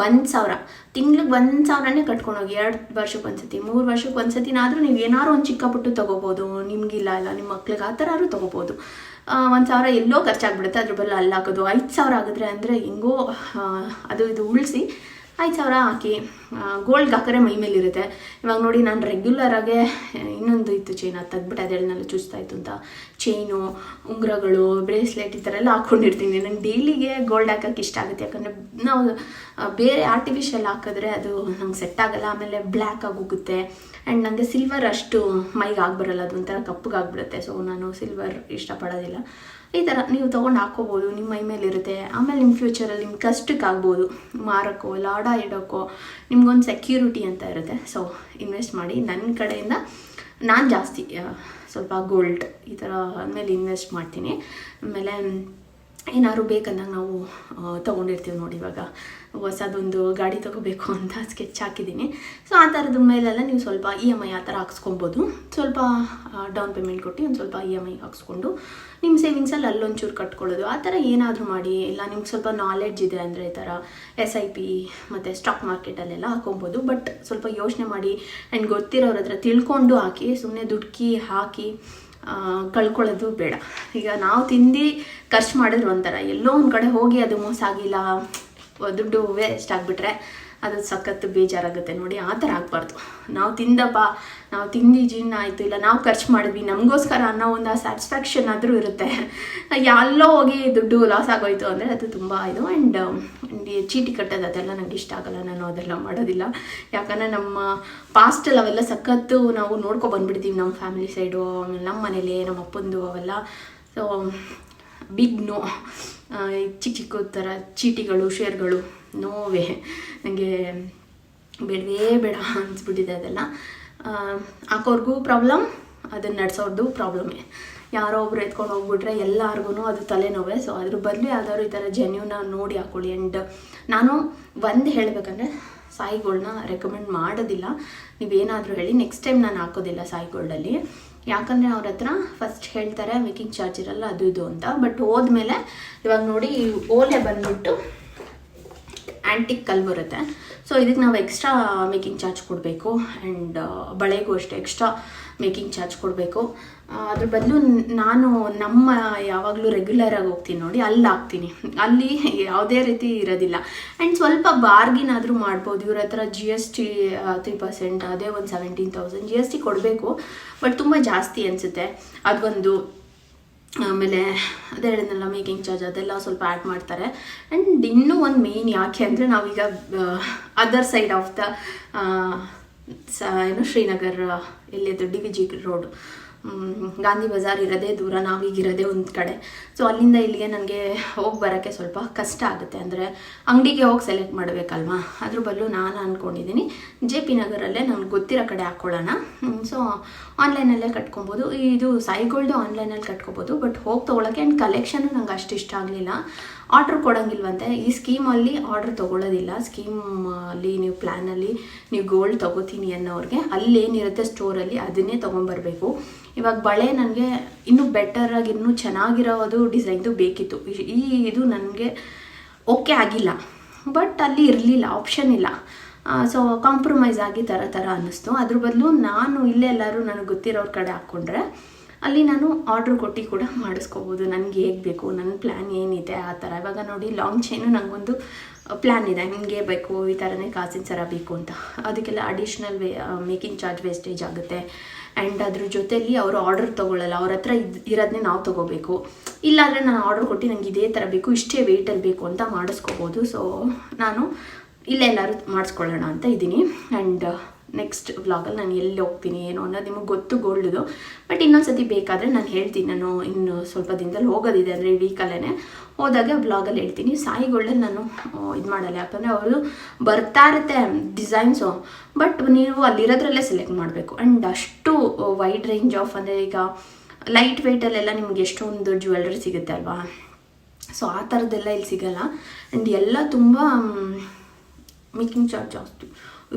ಒಂದು ಸಾವಿರ. ತಿಂಗ್ಳಿಗೆ ಒಂದು ಸಾವಿರನೇ ಕಟ್ಕೊಂಡೋಗಿ ಎರಡು ವರ್ಷಕ್ಕೆ ಒಂದ್ಸತಿ, ಮೂರು ವರ್ಷಕ್ಕೆ ಒಂದ್ಸತಿನಾದರೂ ನೀವು ಏನಾದ್ರು ಒಂದು ಚಿಕ್ಕ ಪುಟ್ಟು ತೊಗೋಬೋದು. ನಿಮಗಿಲ್ಲ ಇಲ್ಲ ನಿಮ್ಮ ಮಕ್ಳಿಗೆ ಆ ಥರಾದ್ರು ತೊಗೋಬೋದು. ಒಂದು ಸಾವಿರ ಎಲ್ಲೋ ಖರ್ಚಾಗ್ಬಿಡುತ್ತೆ. ಅದ್ರ ಬದಲು ಅಲ್ಲಿ ಹಾಕೋದು. ಐದು ಸಾವಿರ ಆಗಿದ್ರೆ ಅಂದರೆ ಹೆಂಗೋ ಅದು ಇದು ಉಳಿಸಿ ಐದು ಸಾವಿರ ಹಾಕಿ ಗೋಲ್ಡ್ ಹಾಕರೆ ಮೈ ಮೇಲೆ ಇರುತ್ತೆ. ಇವಾಗ ನೋಡಿ, ನಾನು ರೆಗ್ಯುಲರಾಗೆ ಇನ್ನೊಂದು ಇತ್ತು ಚೈನ್ ಅದು ತೆಗ್ಬಿಟ್ಟು ಅದೆಲ್ಲನೆಲ್ಲ ಚೂಸ್ತಾ ಇತ್ತು ಅಂತ. ಚೈನು ಉಂಗುರಗಳು ಬ್ರೇಸ್ಲೆಟ್ ಈ ಥರ ಎಲ್ಲ ಹಾಕ್ಕೊಂಡಿರ್ತೀನಿ ನಂಗೆ ಡೈಲಿಗೆ ಗೋಲ್ಡ್ ಹಾಕೋಕ್ಕೆ ಇಷ್ಟ ಆಗುತ್ತೆ. ಯಾಕಂದರೆ ನಾವು ಬೇರೆ ಆರ್ಟಿಫಿಷಿಯಲ್ ಹಾಕಿದ್ರೆ ಅದು ನಂಗೆ ಸೆಟ್ ಆಗೋಲ್ಲ. ಆಮೇಲೆ ಬ್ಲ್ಯಾಕ್ ಆಗಿ ಹೋಗುತ್ತೆ. ಆ್ಯಂಡ್ ನನಗೆ ಸಿಲ್ವರ್ ಅಷ್ಟು ಮೈಗೆ ಆಗಿಬರಲ್ಲ. ಅದು ಒಂಥರ ಕಪ್ಪಗೆ ಆಗಿಬಿಡುತ್ತೆ ಸೊ ನಾನು ಸಿಲ್ವರ್ ಇಷ್ಟಪಡೋದಿಲ್ಲ. ಈ ಥರ ನೀವು ತೊಗೊಂಡು ಹಾಕ್ಕೋಬೋದು ನಿಮ್ಮ ಮೈ ಮೇಲೆ ಇರುತ್ತೆ. ಆಮೇಲೆ ನಿಮ್ಮ ಫ್ಯೂಚರಲ್ಲಿ ನಿಮ್ಮ ಕಷ್ಟಕ್ಕೆ ಆಗ್ಬೋದು. ಮಾರೋಕ್ಕೋ ಲಾಡ ಇಡೋಕ್ಕೋ, ನಿಮ್ಗೊಂದು ಸೆಕ್ಯೂರಿಟಿ ಅಂತ ಇರುತ್ತೆ. ಸೊ ಇನ್ವೆಸ್ಟ್ ಮಾಡಿ. ನನ್ನ ಕಡೆಯಿಂದ ನಾನು ಜಾಸ್ತಿ ಸ್ವಲ್ಪ ಗೋಲ್ಡ್ ಈ ಥರ ಮೇಲೆ ಇನ್ವೆಸ್ಟ್ ಮಾಡ್ತೀನಿ. ಆಮೇಲೆ ಏನಾದ್ರು ಬೇಕಂದಾಗ ನಾವು ತೊಗೊಂಡಿರ್ತೀವಿ ನೋಡಿ ಇವಾಗ. ಹೊಸದೊಂದು ಗಾಡಿ ತಗೋಬೇಕು ಅಂತ ಸ್ಕೆಚ್ ಹಾಕಿದ್ದೀನಿ ಸೊ ಆ ಥರದ ಮೇಲೆಲ್ಲ ನೀವು ಸ್ವಲ್ಪ ಇ ಎಂ ಐ ಆ ಥರ ಹಾಕ್ಸ್ಕೊಬೋದು. ಸ್ವಲ್ಪ ಡೌನ್ ಪೇಮೆಂಟ್ ಕೊಟ್ಟು ಒಂದು ಸ್ವಲ್ಪ ಇ ಎಂ ಐ ಹಾಕ್ಸ್ಕೊಂಡು ನಿಮ್ಮ ಸೇವಿಂಗ್ಸಲ್ಲಿ ಅಲ್ಲೊಂಚೂರು ಕಟ್ಕೊಳ್ಳೋದು. ಆ ಥರ ಏನಾದರೂ ಮಾಡಿ, ಇಲ್ಲ ನಿಮ್ಗೆ ಸ್ವಲ್ಪ ನಾಲೆಡ್ಜ್ ಇದೆ ಅಂದರೆ ಈ ಥರ ಎಸ್ ಐ ಪಿ ಮತ್ತು ಸ್ಟಾಕ್ ಮಾರ್ಕೆಟಲ್ಲೆಲ್ಲ ಹಾಕೊಬೋದು ಬಟ್ ಸ್ವಲ್ಪ ಯೋಚನೆ ಮಾಡಿ ಆ್ಯಂಡ್ ಗೊತ್ತಿರೋರ ಹತ್ರ ತಿಳ್ಕೊಂಡು ಹಾಕಿ ಸುಮ್ಮನೆ ದುಡ್ಕಿ ಹಾಕಿ ಕಳ್ಕೊಳ್ಳೋದು ಬೇಡ. ಈಗ ನಾವು ತಿಂದು ಖರ್ಚು ಮಾಡಿದ್ರೆ ಒಂಥರ ಎಲ್ಲೋ ಒಂದು ಕಡೆ ಹೋಗಿ ಅದು ಮೋಸ ಆಗಿಲ್ಲ ದುಡ್ಡು ವೇಸ್ಟ್ ಆಗಿಬಿಟ್ರೆ ಅದು ಸಖತ್ತು ಬೇಜಾರಾಗುತ್ತೆ ನೋಡಿ, ಆ ಥರ ಆಗಬಾರ್ದು. ನಾವು ತಿಂದಪ್ಪ, ನಾವು ತಿಂದು ಜೀವನ ಆಯಿತು, ಇಲ್ಲ ನಾವು ಖರ್ಚು ಮಾಡಿದ್ವಿ, ನಮಗೋಸ್ಕರ ಅನ್ನೋ ಒಂದು ಸ್ಯಾಟಿಸ್ಫ್ಯಾಕ್ಷನ್ ಆದರೂ ಇರುತ್ತೆ. ಎಲ್ಲೋ ಹೋಗಿ ದುಡ್ಡು ಲಾಸ್ ಆಗೋಯ್ತು ಅಂದರೆ ಅದು ತುಂಬ ಇದು ಆ್ಯಂಡ್ ಚೀಟಿ ಕಟ್ಟೋದು ಅದೆಲ್ಲ ನನಗೆ ಇಷ್ಟ ಆಗಲ್ಲ, ನಾನು ಅದೆಲ್ಲ ಮಾಡೋದಿಲ್ಲ. ಯಾಕಂದರೆ ನಮ್ಮ ಪಾಸ್ಟಲ್ಲಿ ಅವೆಲ್ಲ ಸಖತ್ತು ನಾವು ನೋಡ್ಕೊ ಬಂದ್ಬಿಡ್ತೀವಿ ನಮ್ಮ ಫ್ಯಾಮಿಲಿ ಸೈಡು ನಮ್ಮ ಮನೇಲಿ, ನಮ್ಮ ಅಪ್ಪಂದು ಅವೆಲ್ಲ. ಸೊ ಬಿಗ್ ನೋ ಚಿಕ್ಕ ಚಿಕ್ಕ ಥರ ಚೀಟಿಗಳು, ಶೇರ್ಗಳು, ನೋವೇ. ನನಗೆ ಬೇಡವೇ ಬೇಡ ಅನ್ಸ್ಬಿಟ್ಟಿದೆ ಅದೆಲ್ಲ. ಹಾಕೋರ್ಗೂ ಪ್ರಾಬ್ಲಮ್ ಅದನ್ನು ನಡೆಸೋರ್ದು ಪ್ರಾಬ್ಲಮ್ಮೇ ಯಾರೋ ಒಬ್ರು ಎತ್ಕೊಂಡು ಹೋಗ್ಬಿಟ್ರೆ ಎಲ್ಲಾರ್ಗು ಅದು ತಲೆನೋವೇ. ಸೊ ಅದ್ರ ಬದಲು ಯಾವ್ದಾದ್ರು ಈ ಥರ ಜೆನ್ಯೂನ ನೋಡಿ ಹಾಕೊಳ್ಳಿ. ಆ್ಯಂಡ್ ನಾನು ಒಂದು ಹೇಳಬೇಕಂದ್ರೆ ಸಾಯಿಗಳನ್ನ ರೆಕಮೆಂಡ್ ಮಾಡೋದಿಲ್ಲ. ನೀವೇನಾದರೂ ಹೇಳಿ ನೆಕ್ಸ್ಟ್ ಟೈಮ್ ನಾನು ಹಾಕೋದಿಲ್ಲ ಸಾಯಿ ಗೋಲ್ಡಲ್ಲಿ ಯಾಕಂದರೆ ಅವ್ರ ಹತ್ರ ಫಸ್ಟ್ ಹೇಳ್ತಾರೆ ಮೇಕಿಂಗ್ ಚಾರ್ಜ್ ಇರಲ್ಲ, ಅದು ಇದು ಅಂತ. ಬಟ್ ಹೋದ್ಮೇಲೆ ಇವಾಗ ನೋಡಿ ಓಲೆ ಬಂದ್ಬಿಟ್ಟು ಆ್ಯಂಟಿಕ್ ಕಲ್ ಬರುತ್ತೆ. ಸೊ ಇದಕ್ಕೆ ನಾವು ಎಕ್ಸ್ಟ್ರಾ ಮೇಕಿಂಗ್ ಚಾರ್ಜ್ ಕೊಡಬೇಕು. ಆ್ಯಂಡ್ ಬಳೆಗೂ ಅಷ್ಟೇ ಎಕ್ಸ್ಟ್ರಾ ಮೇಕಿಂಗ್ ಚಾರ್ಜ್ ಕೊಡಬೇಕು. ಅದ್ರ ಬದಲು ನಾನು ನಮ್ಮ ಯಾವಾಗಲೂ ರೆಗ್ಯುಲರಾಗಿ ಹೋಗ್ತೀನಿ ನೋಡಿ, ಅಲ್ಲಿ ಹಾಕ್ತೀನಿ. ಅಲ್ಲಿ ಯಾವುದೇ ರೀತಿ ಇರೋದಿಲ್ಲ. ಆ್ಯಂಡ್ ಸ್ವಲ್ಪ ಬಾರ್ಗಿನ್ ಆದರೂ ಮಾಡ್ಬೋದು. ಇವ್ರ ಹತ್ರ G S T three percent ಅದೇ ಒಂದು seventeen thousand G S T ಕೊಡಬೇಕು. ಬಟ್ ತುಂಬ ಜಾಸ್ತಿ ಅನಿಸುತ್ತೆ. ಅದೊಂದು ಆಮೇಲೆ ಅದೇ ಹೇಳಿದ್ನಲ್ಲ ಮೇಕಿಂಗ್ ಚಾರ್ಜ್ ಅದೆಲ್ಲ ಸ್ವಲ್ಪ ಆ್ಯಡ್ ಮಾಡ್ತಾರೆ. ಆ್ಯಂಡ್ ಇನ್ನೂ ಒಂದು ಮೇನ್ ಯಾಕೆ ಅಂದರೆ ನಾವೀಗ ಅದರ್ ಸೈಡ್ ಆಫ್ ದ ಏನು, Srinagar ಎಲ್ಲಿದ್ದು D V G road Gandhi Bazaar ಇರೋದೇ ದೂರ ನಾವೀಗಿರೋದೇ ಒಂದು ಕಡೆ. ಸೊ ಅಲ್ಲಿಂದ ಇಲ್ಲಿಗೆ ನನಗೆ ಹೋಗಿ ಬರೋಕ್ಕೆ ಸ್ವಲ್ಪ ಕಷ್ಟ ಆಗುತ್ತೆ. ಅಂದರೆ ಅಂಗಡಿಗೆ ಹೋಗಿ ಸೆಲೆಕ್ಟ್ ಮಾಡಬೇಕಲ್ವಾ? ಅದ್ರ ಬದಲು ನಾನು ಅಂದ್ಕೊಂಡಿದ್ದೀನಿ ಜೆ ಪಿ ನಗರಲ್ಲೇ ನನಗೆ ಗೊತ್ತಿರೋ ಕಡೆ ಹಾಕ್ಕೊಳ್ಳೋಣ ಸೊ ಆನ್ಲೈನಲ್ಲೇ ಕಟ್ಕೊಬೋದು. ಇದು ಸಾಯಿಗೋಲ್ಡು ಆನ್ಲೈನಲ್ಲಿ ಕಟ್ಕೊಬೋದು. ಬಟ್ ಹೋಗಿ ತೊಗೊಳಕ್ಕೆ ಆ್ಯಂಡ್ ಕಲೆಕ್ಷನು ನಂಗೆ ಅಷ್ಟು ಇಷ್ಟ ಆಗಲಿಲ್ಲ. ಆರ್ಡ್ರ್ ಕೊಡೋಂಗಿಲ್ವಂತೆ. ಈ ಸ್ಕೀಮಲ್ಲಿ ಆರ್ಡ್ರ್ ತೊಗೊಳ್ಳೋದಿಲ್ಲ. ಸ್ಕೀಮಲ್ಲಿ ನೀವು ಪ್ಲ್ಯಾನಲ್ಲಿ ನೀವು ಗೋಲ್ಡ್ ತೊಗೋತೀನಿ ಅನ್ನೋರಿಗೆ ಅಲ್ಲಿ ಏನಿರುತ್ತೆ ಸ್ಟೋರಲ್ಲಿ ಅದನ್ನೇ ತೊಗೊಂಬರ್ಬೇಕು. ಇವಾಗ ಬಳೆ ನನಗೆ ಇನ್ನೂ ಬೆಟರಾಗಿ ಇನ್ನೂ ಚೆನ್ನಾಗಿರೋದು ಡಿಸೈನ್ದು ಬೇಕಿತ್ತು. ಈ ಇದು ನನಗೆ ಓಕೆ ಆಗಿಲ್ಲ. ಬಟ್ ಅಲ್ಲಿ ಇರಲಿಲ್ಲ ಆಪ್ಷನ್ ಇಲ್ಲ. ಸೊ ಕಾಂಪ್ರಮೈಸ್ ಆಗಿ ಥರ ಥರ ಅನ್ನಿಸ್ತು. ಅದ್ರ ಬದಲು ನಾನು ಇಲ್ಲೇ ಎಲ್ಲರೂ ನನಗೆ ಗೊತ್ತಿರೋರ ಕಡೆ ಹಾಕ್ಕೊಂಡ್ರೆ ಅಲ್ಲಿ ನಾನು ಆರ್ಡ್ರ್ ಕೊಟ್ಟು ಕೂಡ ಮಾಡಿಸ್ಕೋಬೋದು. ನನಗೆ ಹೇಗೆ ಬೇಕು ನನ್ನ ಪ್ಲ್ಯಾನ್ ಏನಿದೆ ಆ ಥರ. ಇವಾಗ ನೋಡಿ ಲಾಂಗ್ ಚೈನು ನನಗೊಂದು ಪ್ಲ್ಯಾನ್ ಇದೆ. ನಿಮಗೆ ಬೇಕು, ಈ ಥರನೇ ಕಾಸಿನ ಸರ ಬೇಕು ಅಂತ. ಅದಕ್ಕೆಲ್ಲ additional way making charge wastage ಆಗುತ್ತೆ. ಆ್ಯಂಡ್ ಅದ್ರ ಜೊತೆಯಲ್ಲಿ ಅವರು ಆರ್ಡರ್ ತೊಗೊಳ್ಳಲ್ಲ ಅವ್ರ ಹತ್ರ ಇದು ಇರೋದನ್ನೇ ನಾವು ತೊಗೋಬೇಕು. ಇಲ್ಲಾಂದರೆ ನಾನು ಆರ್ಡರ್ ಕೊಟ್ಟು ನನಗೆ ಇದೇ ಥರ ಬೇಕು, ಇಷ್ಟೇ ವೆಯ್ಟಲ್ಲಿ ಬೇಕು ಅಂತ ಮಾಡಿಸ್ಕೋಬೋದು. ಸೊ ನಾನು ಇಲ್ಲೇ ಎಲ್ಲರೂ ಮಾಡಿಸ್ಕೊಳ್ಳೋಣ ಅಂತ ಇದ್ದೀನಿ. ಆ್ಯಂಡ್ ನೆಕ್ಸ್ಟ್ ವ್ಲಾಗಲ್ಲಿ ನಾನು ಎಲ್ಲಿ ಹೋಗ್ತೀನಿ ಏನು ಅನ್ನೋದು ನಿಮಗೆ ಗೊತ್ತು ಗೋಲ್ಡ್ದು ಬಟ್ ಇನ್ನೊಂದು ಸತಿ ಬೇಕಾದರೆ ನಾನು ಹೇಳ್ತೀನಿ, ನಾನು ಇನ್ನು ಸ್ವಲ್ಪ ದಿನದಲ್ಲಿ ಹೋಗೋದಿದೆ ಅಂದರೆ ಈ ವೀಕಲ್ಲೇ ಹೋದಾಗ ವ್ಲಾಗಲ್ಲಿ ಹೇಳ್ತೀನಿ ಸಾಯಿ ಗೋಲ್ಡಲ್ಲಿ ನಾನು ಇದು ಮಾಡಲ್ಲ. ಯಾಕಂದರೆ ಅವರು ಬರ್ತಾ ಇರುತ್ತೆ ಡಿಸೈನ್ಸು ಬಟ್ ನೀವು ಅಲ್ಲಿರೋದ್ರಲ್ಲೇ ಸೆಲೆಕ್ಟ್ ಮಾಡಬೇಕು. ಆ್ಯಂಡ್ ಅಷ್ಟು ವೈಡ್ ರೇಂಜ್ ಆಫ್ ಅಂದರೆ ಈಗ ಲೈಟ್ ವೆಯ್ಟಲ್ಲೆಲ್ಲ ನಿಮ್ಗೆ ಎಷ್ಟೊಂದು ಜ್ಯುವೆಲ್ರಿ ಸಿಗುತ್ತೆ ಅಲ್ವಾ? ಸೊ ಆ ಥರದ್ದೆಲ್ಲ ಇಲ್ಲಿ ಸಿಗಲ್ಲ. ಆ್ಯಂಡ್ ಎಲ್ಲ ತುಂಬ ಮೇಕಿಂಗ್ ಚಾರ್ಜ್ ಜಾಸ್ತಿ.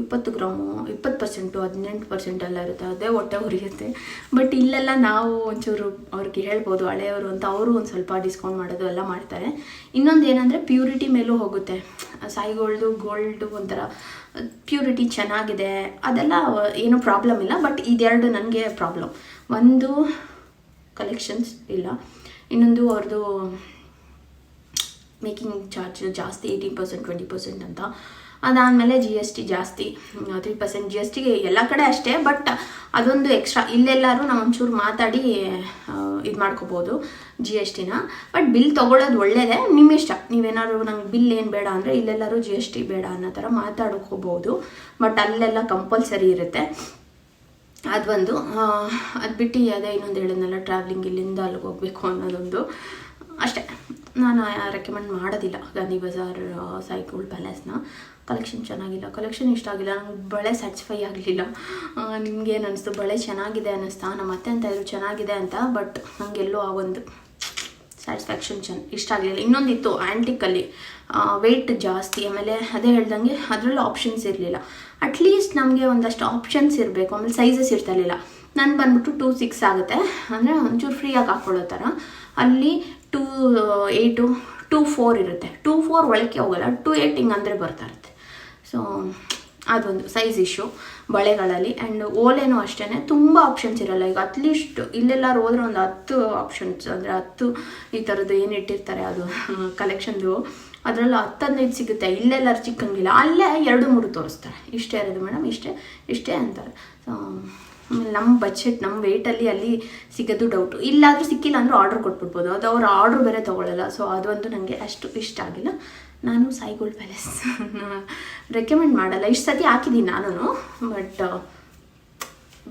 ಇಪ್ಪತ್ತು ಗ್ರಾಮು, ಇಪ್ಪತ್ತು ಪರ್ಸೆಂಟು ಹದಿನೆಂಟು ಪರ್ಸೆಂಟ್ ಎಲ್ಲ ಇರುತ್ತೆ. ಅದೇ ಹೊಟ್ಟೆ ಉರಿಯುತ್ತೆ. ಬಟ್ ಇಲ್ಲೆಲ್ಲ ನಾವು ಒಂಚೂರು ಅವ್ರಿಗೆ ಹೇಳ್ಬೋದು, ಹಳೆಯವರು ಅಂತ ಅವರು ಒಂದು ಸ್ವಲ್ಪ ಡಿಸ್ಕೌಂಟ್ ಮಾಡೋದು ಎಲ್ಲ ಮಾಡ್ತಾರೆ. ಇನ್ನೊಂದು ಏನಂದರೆ ಪ್ಯೂರಿಟಿ ಮೇಲೂ ಹೋಗುತ್ತೆ. ಸಾಯಿಗೋಲ್ಡು ಗೋಲ್ಡು ಒಂಥರ ಪ್ಯೂರಿಟಿ ಚೆನ್ನಾಗಿದೆ. ಅದೆಲ್ಲ ಏನೂ ಪ್ರಾಬ್ಲಮ್ ಇಲ್ಲ ಬಟ್ ಇದೆರಡು ನನಗೆ ಪ್ರಾಬ್ಲಮ್ ಒಂದು ಕಲೆಕ್ಷನ್ಸ್ ಇಲ್ಲ. ಇನ್ನೊಂದು ಅವ್ರದ್ದು ಮೇಕಿಂಗ್ ಚಾರ್ಜ್ ಜಾಸ್ತಿ ಏಯ್ಟೀನ್ ಪರ್ಸೆಂಟ್ ಟ್ವೆಂಟಿ ಪರ್ಸೆಂಟ್ ಅಂತ. ಅದಾದಮೇಲೆ ಜಿ ಎಸ್ ಟಿ ಜಾಸ್ತಿ ತ್ರೀ ಪರ್ಸೆಂಟ್ ಜಿ ಎಸ್ ಟಿಗೆ ಎಲ್ಲ ಕಡೆ ಅಷ್ಟೇ ಬಟ್ ಅದೊಂದು ಎಕ್ಸ್ಟ್ರಾ ಇಲ್ಲೆಲ್ಲರೂ ನಾವು ಒಂಚೂರು ಮಾತಾಡಿ ಇದು ಮಾಡ್ಕೋಬೋದು ಜಿ ಎಸ್ ಟಿನ ಬಟ್ ಬಿಲ್ ತಗೊಳ್ಳೋದು ಒಳ್ಳೇದೇ ನಿಮ್ಮ ಇಷ್ಟ. ನೀವೇನಾದ್ರು ನಂಗೆ ಬಿಲ್ ಏನು ಬೇಡ ಅಂದರೆ ಇಲ್ಲೆಲ್ಲರೂ ಜಿ ಎಸ್ ಟಿ ಬೇಡ ಅನ್ನೋ ಥರ ಮಾತಾಡ್ಕೋಬೋದು. ಬಟ್ ಅಲ್ಲೆಲ್ಲ ಕಂಪಲ್ಸರಿ ಇರುತ್ತೆ. ಅದೊಂದು ಅದು ಬಿಟ್ಟು ಅದೇ ಇನ್ನೊಂದು ಹೇಳಿದ್ನಲ್ಲ ಟ್ರಾವೆಲಿಂಗ್ ಇಲ್ಲಿಂದ ಅಲ್ಲಿಗೆ ಹೋಗಬೇಕು ಅನ್ನೋದೊಂದು. ಅಷ್ಟೇ. ನಾನು ರೆಕಮೆಂಡ್ ಮಾಡೋದಿಲ್ಲ ಗಾಂಧಿ ಬಜಾರ್ ಸೈಕಲ್ ಪ್ಯಾಲೇಸ್ನ ಕಲೆಕ್ಷನ್ ಚೆನ್ನಾಗಿಲ್ಲ. ಕಲೆಕ್ಷನ್ ಇಷ್ಟ ಆಗಿಲ್ಲ. ನಂಗೆ ಬಳೆ ಸ್ಯಾಟಿಸ್ಫೈ ಆಗಲಿಲ್ಲ. ನಿಮ್ಗೆ ಏನು ಅನಿಸ್ತು? ಬಳೆ ಚೆನ್ನಾಗಿದೆ ಅನ್ನಿಸ್ತಾ? ನಮ್ಮ ಅತ್ತೆ ಅಂತ ಇದ್ರು ಚೆನ್ನಾಗಿದೆ ಅಂತ ಬಟ್ ನನಗೆಲ್ಲೋ ಆ ಒಂದು ಸ್ಯಾಟಿಸ್ಫ್ಯಾಕ್ಷನ್ ಚೆನ್ನ ಇಷ್ಟ ಆಗಲಿಲ್ಲ. ಇನ್ನೊಂದಿತ್ತು ಆ್ಯಂಟಿಕಲ್ಲಿ ವೆಯ್ಟ್ ಜಾಸ್ತಿ. ಆಮೇಲೆ ಅದೇ ಹೇಳ್ದಂಗೆ ಅದರಲ್ಲೂ ಆಪ್ಷನ್ಸ್ ಇರಲಿಲ್ಲ. ಅಟ್ಲೀಸ್ಟ್ ನಮಗೆ ಒಂದಷ್ಟು ಆಪ್ಷನ್ಸ್ ಇರಬೇಕು. ಆಮೇಲೆ ಸೈಜಸ್ ಇರ್ತಾ ಇರಲಿಲ್ಲ. ನಾನು ಬಂದ್ಬಿಟ್ಟು ಟೂ ಸಿಕ್ಸ್ ಆಗುತ್ತೆ. ಅಂದರೆ ಒಂಚೂರು ಫ್ರೀಯಾಗಿ ಹಾಕ್ಕೊಳ್ಳೋ ಥರ ಅಲ್ಲಿ ಟೂ ಏಯ್ಟು ಟೂ ಫೋರ್ ಇರುತ್ತೆ. ಟೂ ಫೋರ್ ಒಳಕ್ಕೆ ಹೋಗಲ್ಲ. ಟೂ ಏಯ್ಟ್ ಹಿಂಗೆ ಅಂದರೆ ಬರ್ತಾ ಇರುತ್ತೆ. ಸೊ ಅದೊಂದು ಸೈಜ್ ಇಶ್ಯೂ ಬಳೆಗಳಲ್ಲಿ ಆ್ಯಂಡ್ ಓಲೆನೂ ಅಷ್ಟೇ ತುಂಬ ಆಪ್ಷನ್ಸ್ ಇರಲ್ಲ. ಈಗ ಅಟ್ಲೀಸ್ಟ್ ಇಲ್ಲೆಲ್ಲರೂ ಹೋದ್ರೆ ಒಂದು ಹತ್ತು ಆಪ್ಷನ್ಸ್ ಅಂದರೆ ಹತ್ತು ಈ ಥರದ್ದು ಏನು ಇಟ್ಟಿರ್ತಾರೆ ಅದು ಕಲೆಕ್ಷನ್ದು ಅದರಲ್ಲಿ ಹತ್ತು ಹದಿನೈದು ಸಿಗುತ್ತೆ. ಇಲ್ಲೆಲ್ಲರೂ ಚಿಕ್ಕಂಗಿಲ್ಲ ಅಲ್ಲೇ ಎರಡು ಮೂರು ತೋರಿಸ್ತಾರೆ. ಇಷ್ಟೇ ಇರೋದು ಮೇಡಮ್ ಇಷ್ಟೇ ಇಷ್ಟೇ ಅಂತಾರೆ. ಸೊ ಆಮೇಲೆ ನಮ್ಮ ಬಜೆಟ್ ನಮ್ಮ ವೆಯ್ಟಲ್ಲಿ ಅಲ್ಲಿ ಸಿಗೋದು ಡೌಟು ಇಲ್ಲಾದರೂ ಸಿಕ್ಕಿಲ್ಲ ಅಂದರೆ ಆರ್ಡ್ರ್ ಕೊಟ್ಬಿಡ್ಬೋದು. ಅದು ಅವ್ರು ಆರ್ಡ್ರ್ ಬೇರೆ ತೊಗೊಳ್ಳಲ್ಲ ಸೊ ಅದೊಂದು ನನಗೆ ಅಷ್ಟು ಇಷ್ಟ ಆಗಿಲ್ಲ. ನಾನು ಸಾಯಿಗೋಲ್ಡ್ ಪ್ಯಾಲೇಸ್ ರೆಕಮೆಂಡ್ ಮಾಡಲ್ಲ. ಇಷ್ಟು ಸತಿ ಹಾಕಿದ್ದೀನಿ ನಾನು ಬಟ್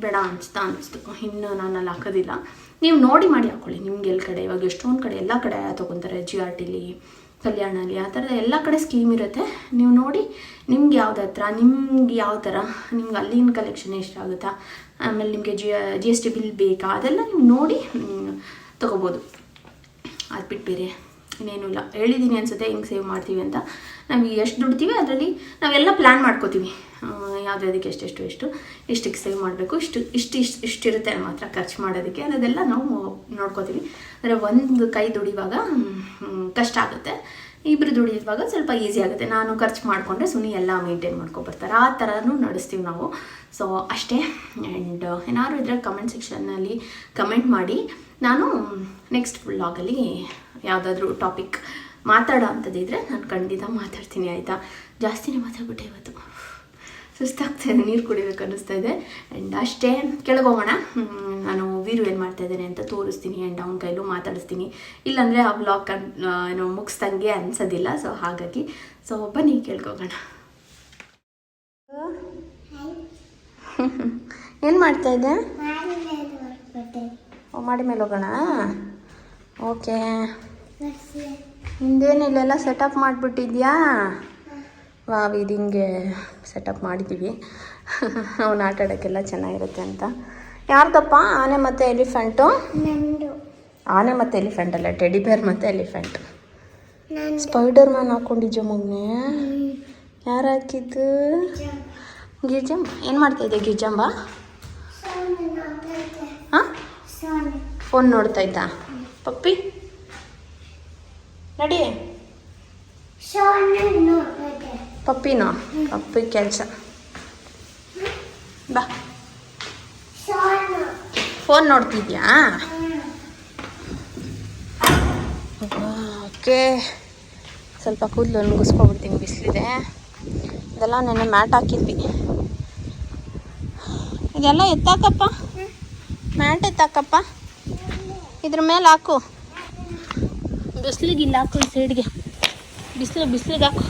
ಬೇಡ ಅನಿಸ್ತಾ ಅನಿಸ್ತು. ಇನ್ನು ನಾನು ಅಲ್ಲಿ ಹಾಕೋದಿಲ್ಲ. ನೀವು ನೋಡಿ ಮಾಡಿ ಹಾಕ್ಕೊಳ್ಳಿ ನಿಮ್ಗೆ ಎಲ್ಲಿ ಕಡೆ? ಇವಾಗ ಎಷ್ಟೊಂದು ಕಡೆ ಎಲ್ಲ ಕಡೆ ತೊಗೊತಾರೆ. ಜಿ ಆರ್ ಟಿಲಿ ಕಲ್ಯಾಣಲ್ಲಿ ಆ ಥರದ ಎಲ್ಲ ಕಡೆ ಸ್ಕೀಮ್ ಇರುತ್ತೆ. ನೀವು ನೋಡಿ ನಿಮ್ಗೆ ಯಾವ್ದು ಹತ್ರ, ನಿಮ್ಗೆ ಯಾವ ಥರ, ನಿಮ್ಗೆ ಅಲ್ಲಿನ ಕಲೆಕ್ಷನ್ ಇಷ್ಟ ಆಗುತ್ತಾ? ಆಮೇಲೆ ನಿಮಗೆ G G S T bill ಬೇಕಾ? ಅದೆಲ್ಲ ನೀವು ನೋಡಿ ತೊಗೋಬೋದು. ಅದು ಬಿಟ್ಟು ಬೇರೆ ಇನ್ನೇನು ಇಲ್ಲ. ಹೇಳಿದ್ದೀನಿ ಅನ್ಸುತ್ತೆ, ಹೆಂಗೆ ಸೇವ್ ಮಾಡ್ತೀವಿ ಅಂತ. ನಾವು ಎಷ್ಟು ದುಡ್ತೀವಿ ಅದರಲ್ಲಿ ನಾವೆಲ್ಲ ಪ್ಲ್ಯಾನ್ ಮಾಡ್ಕೋತೀವಿ. ಯಾವುದ್ಯಾವುದಕ್ಕೆ ಎಷ್ಟೆಷ್ಟು ಎಷ್ಟು ಇಷ್ಟಕ್ಕೆ ಸೇವ್ ಮಾಡಬೇಕು, ಇಷ್ಟು ಇಷ್ಟು ಇಷ್ಟು ಇಷ್ಟಿರುತ್ತೆ ಮಾತ್ರ ಖರ್ಚು ಮಾಡೋದಕ್ಕೆ. ಅನ್ನೋದೆಲ್ಲ ನಾವು ನೋಡ್ಕೋತೀವಿ. ಅಂದರೆ ಒಂದು ಕೈ ದುಡಿವಾಗ ಕಷ್ಟ ಆಗುತ್ತೆ. ಇಬ್ಬರು ದುಡಿಯುವಾಗ ಸ್ವಲ್ಪ ಈಸಿ ಆಗುತ್ತೆ. ನಾನು ಖರ್ಚು ಮಾಡಿಕೊಂಡ್ರೆ ಸುನಿ ಎಲ್ಲ ಮೇಂಟೈನ್ ಮಾಡ್ಕೊಬರ್ತಾರೆ ಆ ಥರನೂ ನಡೆಸ್ತೀವಿ ನಾವು. ಸೊ ಅಷ್ಟೇ. ಆ್ಯಂಡ್ ಏನಾದ್ರು ಇದ್ರೆ ಕಮೆಂಟ್ ಸೆಕ್ಷನ್ನಲ್ಲಿ ಕಮೆಂಟ್ ಮಾಡಿ. ನಾನು ನೆಕ್ಸ್ಟ್ ವ್ಲಾಗಲ್ಲಿ ಯಾವುದಾದ್ರೂ ಟಾಪಿಕ್ ಮಾತಾಡೋ ಅಂಥದ್ದಿದ್ರೆ ನಾನು ಖಂಡಿತ ಮಾತಾಡ್ತೀನಿ, ಆಯಿತಾ? ಜಾಸ್ತಿನೇ ಮಾತಾಡ್ಬಿಟ್ಟೆ ಇವತ್ತು. ಸುಸ್ತಾಗ್ತಾ ಇದೆ. ನೀರು ಕುಡಿಬೇಕು ಅನ್ನಿಸ್ತಾ ಇದೆ. ಆ್ಯಂಡ್ ಅಷ್ಟೇ. ಕೆಳಗೋಗೋಣ. ನಾನು ವೀರು ಏನು ಮಾಡ್ತಾ ಇದ್ದಾನೆ ಅಂತ ತೋರಿಸ್ತೀನಿ ಆ್ಯಂಡ್ ಅವ್ನ ಕೈಲೂ ಮಾತಾಡಿಸ್ತೀನಿ. ಇಲ್ಲಾಂದರೆ ಆ ಬ್ಲಾಗ್ ಏನು ಮುಗಿಸ್ದಂಗೆ ಅನ್ಸೋದಿಲ್ಲ ಸೊ ಹಾಗಾಗಿ ಸೊ ಬನ್ನಿ, ಕೇಳ್ಕೋಗೋಣ. (laughs) ಏನು ಮಾಡ್ತಾ ಇದ್ದೆ? ಮಾಡಿ ಮೇಲೆ ಹೋಗೋಣ? ಓಕೆ. ಹಿಂದೇನಿಲ್ಲೆಲ್ಲ ಸೆಟಪ್ ಮಾಡಿಬಿಟ್ಟಿದ್ಯಾ? ವಾವ್ ಇದು ಸೆಟಪ್ ಮಾಡಿದ್ದೀವಿ (laughs) ಅವ್ನು ಆಟ ಆಡೋಕ್ಕೆಲ್ಲ ಚೆನ್ನಾಗಿರುತ್ತೆ ಅಂತ. ಯಾರ್ದಪ್ಪ? ಆನೆ ಮತ್ತು ಎಲಿಫೆಂಟು? ಆನೆ ಮತ್ತು ಎಲಿಫೆಂಟ್ ಅಲ್ಲ ಟೆಡಿ ಬೇರ್ ಮತ್ತು ಎಲಿಫೆಂಟ್. ಸ್ಪೈಡರ್ ಮ್ಯಾನ್ ಹಾಕ್ಕೊಂಡಿದ್ಯ ಮಗನೆ ಯಾರು ಹಾಕಿದ್ದು? ಗಿರ್ಜಮ್ಮ ಏನು ಮಾಡ್ತಾಯಿದ್ದೆ ಗಿರ್ಜಮ್ಮ ಹಾಂ? ಫೋನ್ ನೋಡ್ತಾ ಇದ್ದ? ಪಪ್ಪಿ? ನಡಿ. ಪಪ್ಪಿನೋ? ಪಪ್ಪಿ ಕೆಲಸ. ಬಾ. ಫೋನ್ ನೋಡ್ತಿದ್ಯಾ? ಓಕೆ. ಸ್ವಲ್ಪ ಕೂದಲು ನುಗ್ಗಿಸ್ಕೊಬಿಡ್ತೀನಿ ಬಿಸಿಲಿದೆ. ಇದೆಲ್ಲ ನೆನ್ನೆ ಮ್ಯಾಟ್ ಹಾಕಿದ್ವಿ. ಇದೆಲ್ಲ ಎತ್ತಾಕಪ್ಪ? ಮ್ಯಾಟ್ ಎತ್ತಾಕಪ್ಪ? ಇದ್ರ ಮೇಲೆ ಹಾಕು. ಬಿಸಿಲಿಗೆ ಇಲ್ಲಿ ಹಾಕು ಈ ಸೈಡ್ಗೆ ಬಿಸಿಲು, ಬಿಸಿಲಿಗೆ ಹಾಕು.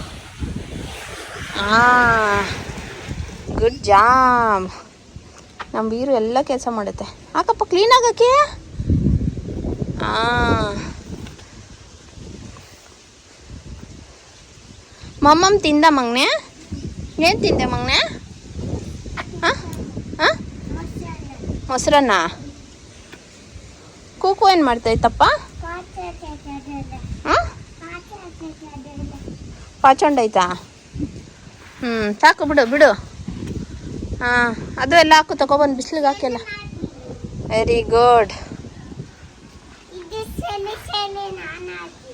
ಗುಡ್ ಜಾಮ್ ನಮ್ಮ ವೀರು ಎಲ್ಲ ಕೆಲಸ ಮಾಡುತ್ತೆ. ಹಾಕಪ್ಪ ಕ್ಲೀನ್ ಆಗಕ್ಕೆ? ಮಮ್ಮಮ್ ತಿಂದ ಮಗ್ನೆ? ಏನು ತಿಂದೆ ಮಗ್ನೆ? ಹಾಂ ಹಾಂ ಮೊಸರನ್ನ? ಕೂಕು ಏನು ಮಾಡ್ತೈತಪ್ಪ ಹಾಂ ಪಾಚೊಂಡ್ ಐತಾ ಹ್ಞೂ ಸಾಕು ಬಿಡು ಬಿಡು. ಹಾಂ ಅದು ಎಲ್ಲ ಹಾಕು ತಗೊಬಂದು ಬಿಸಿಲಿಗೆ ಹಾಕಿಲ್ಲ ವೆರಿ ಗುಡ್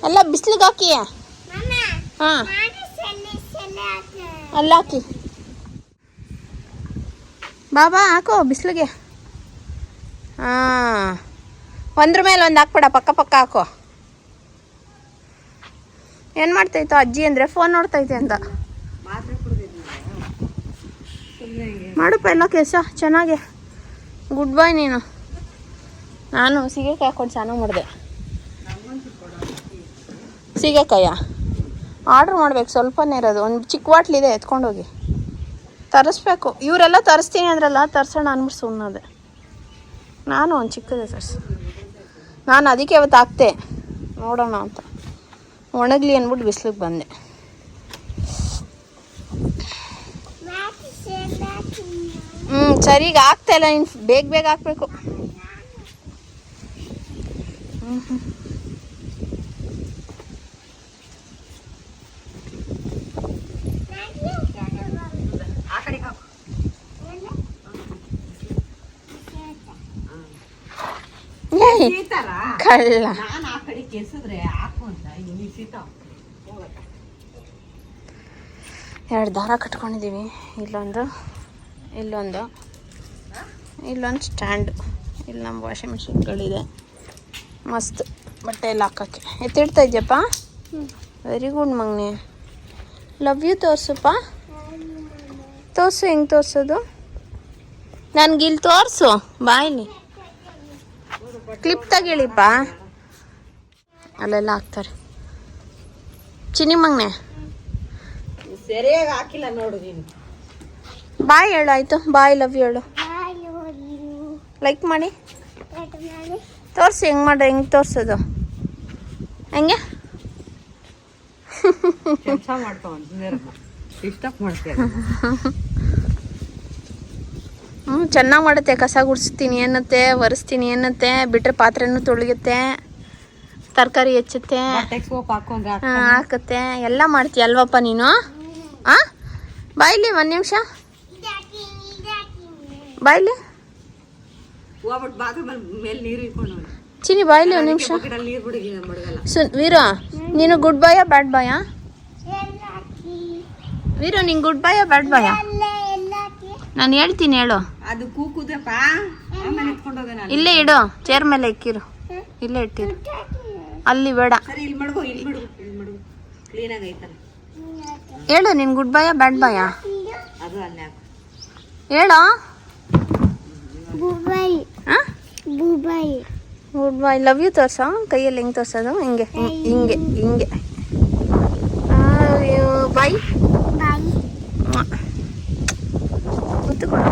ಅಲ್ಲ ಬಿಸಿಲಿಗೆ ಹಾಕಿ. ಹಾಂ. ಅಲ್ಲ ಹಾಕಿ. ಬಾಬಾ ಹಾಕು ಬಿಸಿಲಿಗೆ. ಹಾಂ. ಒಂದ್ರ ಮೇಲೆ ಒಂದು ಹಾಕ್ಬೇಡ ಪಕ್ಕ ಪಕ್ಕ ಹಾಕೋ. ಏನು ಮಾಡ್ತೈತೋ ಅಜ್ಜಿ ಅಂದರೆ ಫೋನ್ ನೋಡ್ತೈತೆ ಅಂತ. ಮಾಡಪ್ಪ ಎಲ್ಲ ಕೆಲಸ ಚೆನ್ನಾಗೆ. ಗುಡ್ ಬಾಯ್ ನೀನು. ನಾನು ಸೀಗೆಕಾಯಿ ಹಾಕೊಂಡು ಚೆನ್ನಾಗಿ ಮಾಡಿದೆ. ಸೀಗೆಕಾಯ ಆರ್ಡ್ರ್ ಮಾಡ್ಬೇಕು, ಸ್ವಲ್ಪನೇ ಇರೋದು. ಒಂದು ಚಿಕ್ಕ ಬಾಟ್ಲಿದೆ ಎತ್ಕೊಂಡೋಗಿ. ತರಿಸ್ಬೇಕು. ಇವರೆಲ್ಲ ತರಿಸ್ತೀನಿ ಅಂದ್ರಲ್ಲ, ತರಿಸೋಣ ಅಂದ್ಬಿಟ್ಟು ಸುಮ್ಮನದೆ ನಾನು ಒಂದು ಚಿಕ್ಕದೆ ಸರ್ ನಾನು ಅದಕ್ಕೆ ಅವತ್ತು ಹಾಕ್ತೆ. ನೋಡೋಣ ಅಂತ. ಒಣಗಲಿ ಅಂದ್ಬಿಟ್ಟು ಬಿಸ್ಲಿಗೆ ಬಂದೆ. ಹ್ಞೂ ಸರಿ, ಈಗ ಹಾಕ್ತಾ ಇಲ್ಲ ನೀನು ಬೇಗ ಬೇಗ ಹಾಕ್ಬೇಕು. ಕಳ್ಳ. ಎರಡು ದಾರ ಕಟ್ಕೊಂಡಿದ್ದೀವಿ ಇಲ್ಲೊಂದು ಇಲ್ಲೊಂದು ಇಲ್ಲೊಂದು ಸ್ಟ್ಯಾಂಡ್ ಇಲ್ಲಿ ನಮ್ಮ ವಾಷಿಂಗ್ ಮಿಷಿನ್ಗಳಿದೆ ಮಸ್ತ್ ಬಟ್ಟೆ ಎಲ್ಲ ಹಾಕೋಕ್ಕೆ. ಎತ್ತಿಡ್ತಾ ಇದೆಯಪ್ಪ? ವೆರಿ ಗುಡ್ ಮಗ್ನೆ. ಲವ್ ಯು ತೋರ್ಸಪ್ಪ. ತೋರಿಸು ಹೆಂಗೆ ತೋರಿಸೋದು? ನನಗೆ ಇಲ್ಲಿ ತೋರಿಸು. ಬಾಯಿಲಿ ಕ್ಲಿಪ್ ತೆಗಿಳಿಪ್ಪ. ಅಲ್ಲೆಲ್ಲ ಹಾಕ್ತಾರೆ. ಚಿನಿ ಮಗ್ನೆ. ಸರಿಯಾಗಿ ಹಾಕಿಲ್ಲ ನೋಡು ನೀನು. ಬಾಯ್ ಹೇಳು ಆಯಿತು. ಬಾಯ್ ಲವ್ ಯು ಹೇಳು. ಲೈಕ್ ಮಾಡಿ. ತೋರಿಸಿ ಹೆಂಗೆ ಮಾಡ್ರಿ ಹೆಂಗೆ ತೋರಿಸೋದು? ಹೆಂಗೆ? ಹ್ಞೂ ಚೆನ್ನಾಗಿ ಮಾಡುತ್ತೆ. ಕಸ ಗುಡಿಸ್ತೀನಿ ಅನ್ನತ್ತೆ ಒರೆಸ್ತೀನಿ ಅನ್ನತ್ತೆ ಬಿಟ್ಟರೆ ಪಾತ್ರೆನೂ ತೊಳಗುತ್ತೆ ತರಕಾರಿ ಹೆಚ್ಚುತ್ತೆ. ಹಾಕುತ್ತೆ. ಎಲ್ಲ ಮಾಡ್ತೀಯ ಅಲ್ವಪ್ಪ ನೀನು? ಹಾಂ ಬಾಯ್ಲಿ ಒಂದು ನಿಮಿಷ. ಬಾಯ್ಲಿ? ಹೋಗ್ಬಿಟ್ಟು ಮೇಲೆ ನೀರು ಇಟ್ಕೊಂಡು ಚಿನಿ ಬಾಯ್ಲಿ ಒಂದು ನಿಮಿಷ. ಬಕೆಟಲ್ಲಿ ನೀರು ಬಿಡಿ ಮಡಗಲ್ಲ ಸುನ್ ವೀರ ನೀನು ಗುಡ್ ಬಾಯ ಬ್ಯಾಡ್ ಬಾಯ ವೀರ ನಿಂಗೆ ಗುಡ್ ಬಾಯ ಬ್ಯಾಡ್ ಬಾಯ ನಾನು ಹೇಳ್ತೀನಿ ಹೇಳು. ಅದು ಕೂಕುದಪ್ಪ. ಆಮೇಲೆ ಎತ್ಕೊಂಡು ಹೋಗ ನಾನು ಇಲ್ಲೇ ಇಡು ಚೇರ್ ಮೇಲೆ ಇಕ್ಕಿರು. ಇಲ್ಲೇ ಇಟ್ಟಿರು. ಅಲ್ಲಿ ಬೇಡ. ಸರಿ ಇಲ್ಲಿ ಮಡಗು ಇಲ್ಲಿ ಮಡಗು ಇಲ್ಲಿ ಮಡಗು. ಕ್ಲೀನಾಗಿ ಐತಲ್ಲ. ಹೇಳು ನಿನ್ ಗುಡ್ ಬಾಯ ಬ್ಯಾಡ್ ಬಾಯ ಅದು ಅಲ್ಲೇ ಹೇಳು. ಹಾಂ ಗುಡ್ ಬಾಯ್ ಲವ್ ಯು ತೋರ್ಸೋ ಕೈಯಲ್ಲಿ ಹೆಂಗೆ ತೋರ್ಸೋದು? ಹಿಂಗೆ ಹಿಂಗೆ ಹಿಂಗೆ. ಬಾಯ್ ಮುತ್ತು ಕೊಡು